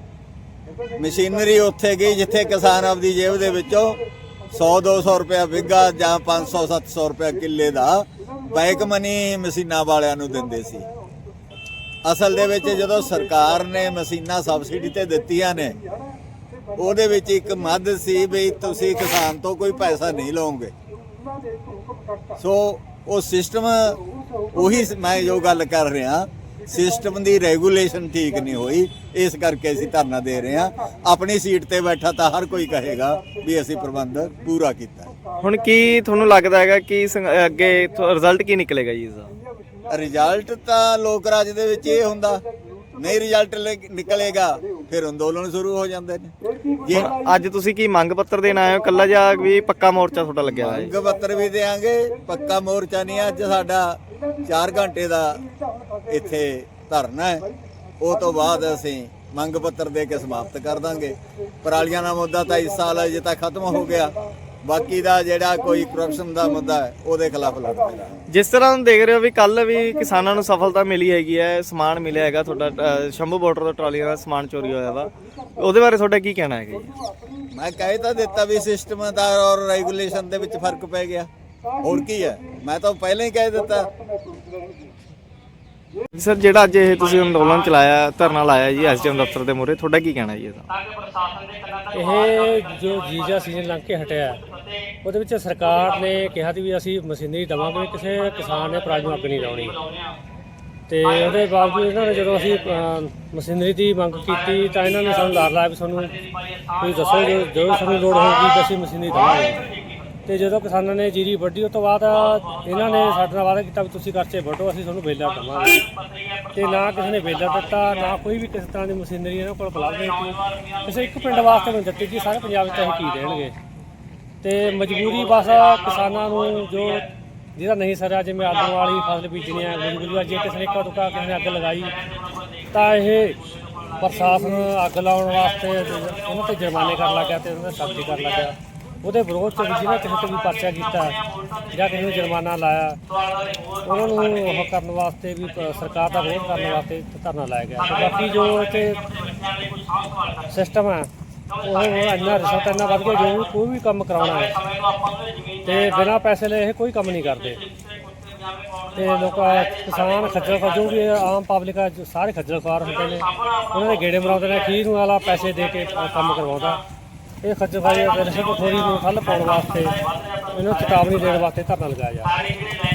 ਮਸ਼ੀਨਰੀ ਉੱਥੇ ਗਈ ਜਿੱਥੇ ਕਿਸਾਨ ਆਪਦੀ ਜੇਬ ਦੇ ਵਿੱਚੋਂ 100 200 ਰੁਪਏ ਵਿਗਾ ਜਾਂ 500 700 ਰੁਪਏ ਕਿੱਲੇ ਦਾ ਬੈਕ ਮਨੀ ਮਸ਼ੀਨਾਂ ਵਾਲਿਆਂ ਨੂੰ ਦਿੰਦੇ ਸੀ। ਅਸਲ ਦੇ ਵਿੱਚ ਜਦੋਂ ਸਰਕਾਰ ਨੇ ਮਸ਼ੀਨਾਂ ਸਬਸਿਡੀ ਤੇ ਦਿੱਤੀਆਂ ਨੇ, ਉਹਦੇ ਵਿੱਚ ਇੱਕ ਮੱਦ ਸੀ ਵੀ ਤੁਸੀਂ ਕਿਸਾਨ ਤੋਂ ਕੋਈ ਪੈਸਾ ਨਹੀਂ ਲਓਗੇ। ਸੋ ਉਹ ਸਿਸਟਮ ਉਹੀ ਮੈਂ ਜੋ ਗੱਲ ਕਰ ਰਿਹਾ ਸਿਸਟਮ ਦੀ ਰੈਗੂਲੇਸ਼ਨ ਠੀਕ ਨਹੀਂ ਹੋਈ ਇਸ ਕਰਕੇ ਅਸੀਂ ਧਰਨਾ ਦੇ ਰਹੇ ਹਾਂ। ਆਪਣੀ ਸੀਟ ਤੇ ਬੈਠਾ ਤਾਂ ਹਰ ਕੋਈ ਕਹੇਗਾ ਵੀ ਅਸੀਂ ਪ੍ਰਬੰਧ ਪੂਰਾ ਕੀਤਾ। ਹੁਣ ਕੀ ਤੁਹਾਨੂੰ ਲੱਗਦਾ ਹੈਗਾ ਕਿ ਅੱਗੇ ਰਿਜ਼ਲਟ ਕੀ ਨਿਕਲੇਗਾ ਜੀ ਇਸਦਾ ਰਿਜ਼ਲਟ ਤਾਂ ਲੋਕ ਰਾਜ ਦੇ ਵਿੱਚ ਇਹ ਹੁੰਦਾ ਨਹੀਂ ਰਿਜ਼ਲਟ ਨਿਕਲੇਗਾ ਫਿਰ ਅੰਦੋਲਨ ਸ਼ੁਰੂ ਹੋ ਜਾਂਦੇ ਨੇ। ਜੇ ਅੱਜ ਤੁਸੀਂ ਕੀ ਮੰਗ ਪੱਤਰ ਦੇਣ ਆਏ ਹੋ? ਕੱਲਾ ਜਾਂ ਵੀ ਪੱਕਾ ਮੋਰਚਾ ਤੁਹਾਡਾ ਲੱਗਿਆ ਹੋਇਆ ਹੈ? ਮੰਗ ਪੱਤਰ ਵੀ ਦੇਾਂਗੇ ਪੱਕਾ ਮੋਰਚਾ ਨਹੀਂ ਅੱਜ ਸਾਡਾ 4 ਘੰਟੇ ਦਾ ਇੱਥੇ ਧਰਨਾ ਹੈ। ਉਹ ਤੋਂ ਬਾਅਦ ਅਸੀਂ ਮੰਗ ਪੱਤਰ ਦੇ ਕੇ ਸਮਾਪਤ ਕਰ ਦਾਂਗੇ। ਪਰਾਲੀਆਂ ਦਾ ਮੁੱਦਾ ਤਾਂ ਇਸ ਸਾਲ ਅਜੇ ਤੱਕ ਖਤਮ ਹੋ ਗਿਆ। ਬਾਕੀ ਦਾ ਜਿਹੜਾ ਕੋਈ ਕਰਪਸ਼ਨ ਦਾ ਮੁੱਦਾ ਹੈ ਉਹਦੇ ਖਿਲਾਫ ਲੜਦੇ ਰਹਾਂਗੇ ਜਿਸ ਤਰ੍ਹਾਂ ਦੇਖ ਰਹੇ ਹੋ ਵੀ ਕੱਲ ਵੀ ਕਿਸਾਨਾਂ ਨੂੰ ਸਫਲਤਾ ਮਿਲੀ ਹੈਗੀ ਹੈ ਸਮਾਨ ਮਿਲਿਆ ਹੈਗਾ ਤੁਹਾਡਾ ਸ਼ੰਭੂ ਬਾਰਡਰ ਤੋਂ ਟਰਾਲੀਆਂ ਦਾ ਸਮਾਨ ਚੋਰੀ ਹੋਇਆ ਵਾ। ਉਹਦੇ ਬਾਰੇ ਤੁਹਾਡਾ ਕੀ ਕਹਿਣਾ ਹੈਗਾ ਜੀ? ਮੈਂ ਕਹਿ ਤਾਂ ਦਿੱਤਾ ਵੀ ਸਿਸਟਮ ਦਾ ਔਰ ਰੈਗੂਲੇਸ਼ਨ ਦੇ ਵਿੱਚ ਫ਼ਰਕ ਪੈ ਗਿਆ। ਹੋਰ ਕੀ ਹੈ? ਮੈਂ ਤਾਂ ਪਹਿਲਾਂ ਹੀ ਕਹਿ ਦਿੱਤਾ। ਸਰ, ਜਿਹੜਾ ਅੱਜ ਇਹ ਤੁਸੀਂ ਅੰਦੋਲਨ ਚਲਾਇਆ, ਧਰਨਾ ਲਾਇਆ ਜੀ, ਐਸਡੀਐਮ ਦਫ਼ਤਰ ਦੇ ਮੂਹਰੇ, ਤੁਹਾਡਾ ਕੀ ਕਹਿਣਾ ਜੀ ਇਹਦਾ? ਇਹ ਜੋ ਜੀਜਾ ਸੀਜ਼ਨ ਲੰਘ ਕੇ ਹਟਿਆ, ਉਹਦੇ ਵਿੱਚ ਸਰਕਾਰ ਨੇ ਕਿਹਾ ਸੀ ਵੀ ਅਸੀਂ ਮਸ਼ੀਨਰੀ ਦਵਾਂਗੇ, ਕਿਸੇ ਕਿਸਾਨ ਨੇ ਪਰਾਲੀ ਨੂੰ ਅੱਗ ਨਹੀਂ ਲਾਉਣੀ। ਤੇ ਉਹਦੇ ਬਾਵਜੂਦ ਇਹਨਾਂ ਨੇ ਜਦੋਂ ਅਸੀਂ ਮਸ਼ੀਨਰੀ ਦੀ ਮੰਗ ਕੀਤੀ, ਤਾਂ ਇਹਨਾਂ ਨੇ ਸਾਨੂੰ ਲਾਰ ਲਾਇਆ ਵੀ ਸਾਨੂੰ, ਤੁਸੀਂ ਦੱਸੋ ਜੋ ਜੋ ਸਾਨੂੰ ਲੋੜ ਹੋਊਗੀ ਤਾਂ ਅਸੀਂ ਮਸ਼ੀਨਰੀ ਦਵਾਂਗੇ। ਤੇ ਜਦੋਂ ਕਿਸਾਨਾਂ ਨੇ ਜੀਰੀ ਵੱਢੀ, ਉਸ ਤੋਂ ਬਾਅਦ ਇਹਨਾਂ ਨੇ ਸਾਡੇ ਨਾਲ ਵਾਅਦਾ ਕੀਤਾ ਵੀ ਤੁਸੀਂ ਕਰਚੇ ਵੱਢੋ, ਅਸੀਂ ਤੁਹਾਨੂੰ ਵੇਲਾ ਦਵਾਂਗੇ। ਤੇ ਨਾ ਕਿਸੇ ਨੇ ਵੇਲਾ ਦਿੱਤਾ, ਨਾ ਕੋਈ ਵੀ ਕਿਸੇ ਤਰ੍ਹਾਂ ਦੀ ਮਸ਼ੀਨਰੀ ਇਹਨਾਂ ਕੋਲ ਉਪਲਬਧ ਨਹੀਂ ਕਿਸੇ ਇੱਕ ਪਿੰਡ ਵਾਸਤੇ ਨਹੀਂ ਦਿੱਤੀ ਕਿ ਸਾਰੇ ਪੰਜਾਬ ਵਿੱਚ ਅਸੀਂ ਕੀ ਦੇਣਗੇ। ਤੇ ਮਜਬੂਰੀ ਬਸ ਕਿਸਾਨਾਂ ਨੂੰ ਜੋ ਜਿਹਦਾ ਨਹੀਂ ਸਰਿਆ, ਜਿਵੇਂ ਆਲੂ ਵਾਲੀ ਫਸਲ ਬੀਜਣੀ ਹੈ, ਮਜਬੂਰੀ ਜੇ ਕਿਸੇ ਨੇ ਇੱਕਾ ਕਿਸੇ ਨੇ ਅੱਗ ਲਗਾਈ, ਤਾਂ ਇਹ ਪ੍ਰਸ਼ਾਸਨ ਅੱਗ ਲਾਉਣ ਵਾਸਤੇ ਉਹਨਾਂ ਤੇ ਜੁਰਮਾਨੇ ਕਰਨ ਲੱਗਾ ਤੇ ਉਹਨਾਂ ਤੇ ਸਖਤੀ ਕਰਨ ਲੱਗਾ ਉਹਦੇ ਵਿਰੋਧ ਚ ਵੀ ਜਿਹਨੇ ਕਿਸੇ ਤੇ ਵੀ ਪਰਚਾ ਕੀਤਾ ਜਾਂ ਕਿਸੇ ਨੂੰ ਜੁਰਮਾਨਾ ਲਾਇਆ, ਉਹਨਾਂ ਨੂੰ ਉਹ ਕਰਨ ਵਾਸਤੇ ਵੀ ਪ- ਸਰਕਾਰ ਦਾ ਵਿਰੋਧ ਕਰਨ ਵਾਸਤੇ ਧਰਨਾ ਲਾਇਆ ਗਿਆ। ਤੇ ਬਾਕੀ ਜੋ ਇੱਥੇ ਸਿਸਟਮ ਹੈ ਉਹ ਇੰਨਾ ਰਿਸ਼ਵਤ ਇੰਨਾ ਵੱਧ ਗਿਆ ਜੋ ਵੀ ਕੋਈ ਵੀ ਕੰਮ ਕਰਾਉਣਾ ਹੈ। ਤੇ ਬਿਨਾਂ ਪੈਸੇ ਲਏ ਇਹ ਕੋਈ ਕੰਮ ਨਹੀਂ ਕਰਦੇ। ਤੇ ਲੋਕਾਂ, ਕਿਸਾਨ ਖੱਜਲ ਖੁਆਰ ਜੋ ਵੀ ਇਹ ਆਮ ਪਬਲਿਕ ਆ ਜੋ ਸਾਰੇ ਖੱਜਲ ਖੁਆਰ ਹੁੰਦੇ ਨੇ। ਉਹਨਾਂ ਦੇ ਗੇੜੇ ਮਰਾਉਂਦੇ ਨੇ ਖੀਰ ਨੂੰ ਵਾਲਾ ਪੈਸੇ ਦੇ ਕੇ ਕੰਮ ਕਰਵਾਉਂਦਾ। ਇਹ ਖੱਜਲ ਖੁਆਰੀ ਰਿਸ਼ਵਤ ਖੋਰੀ ਨੂੰ ਠੱਲ ਪਾਉਣ ਵਾਸਤੇ, ਇਹਨੂੰ ਚੇਤਾਵਨੀ ਦੇਣ ਵਾਸਤੇ ਧਰਨਾ ਲਗਾਇਆ ਜਾ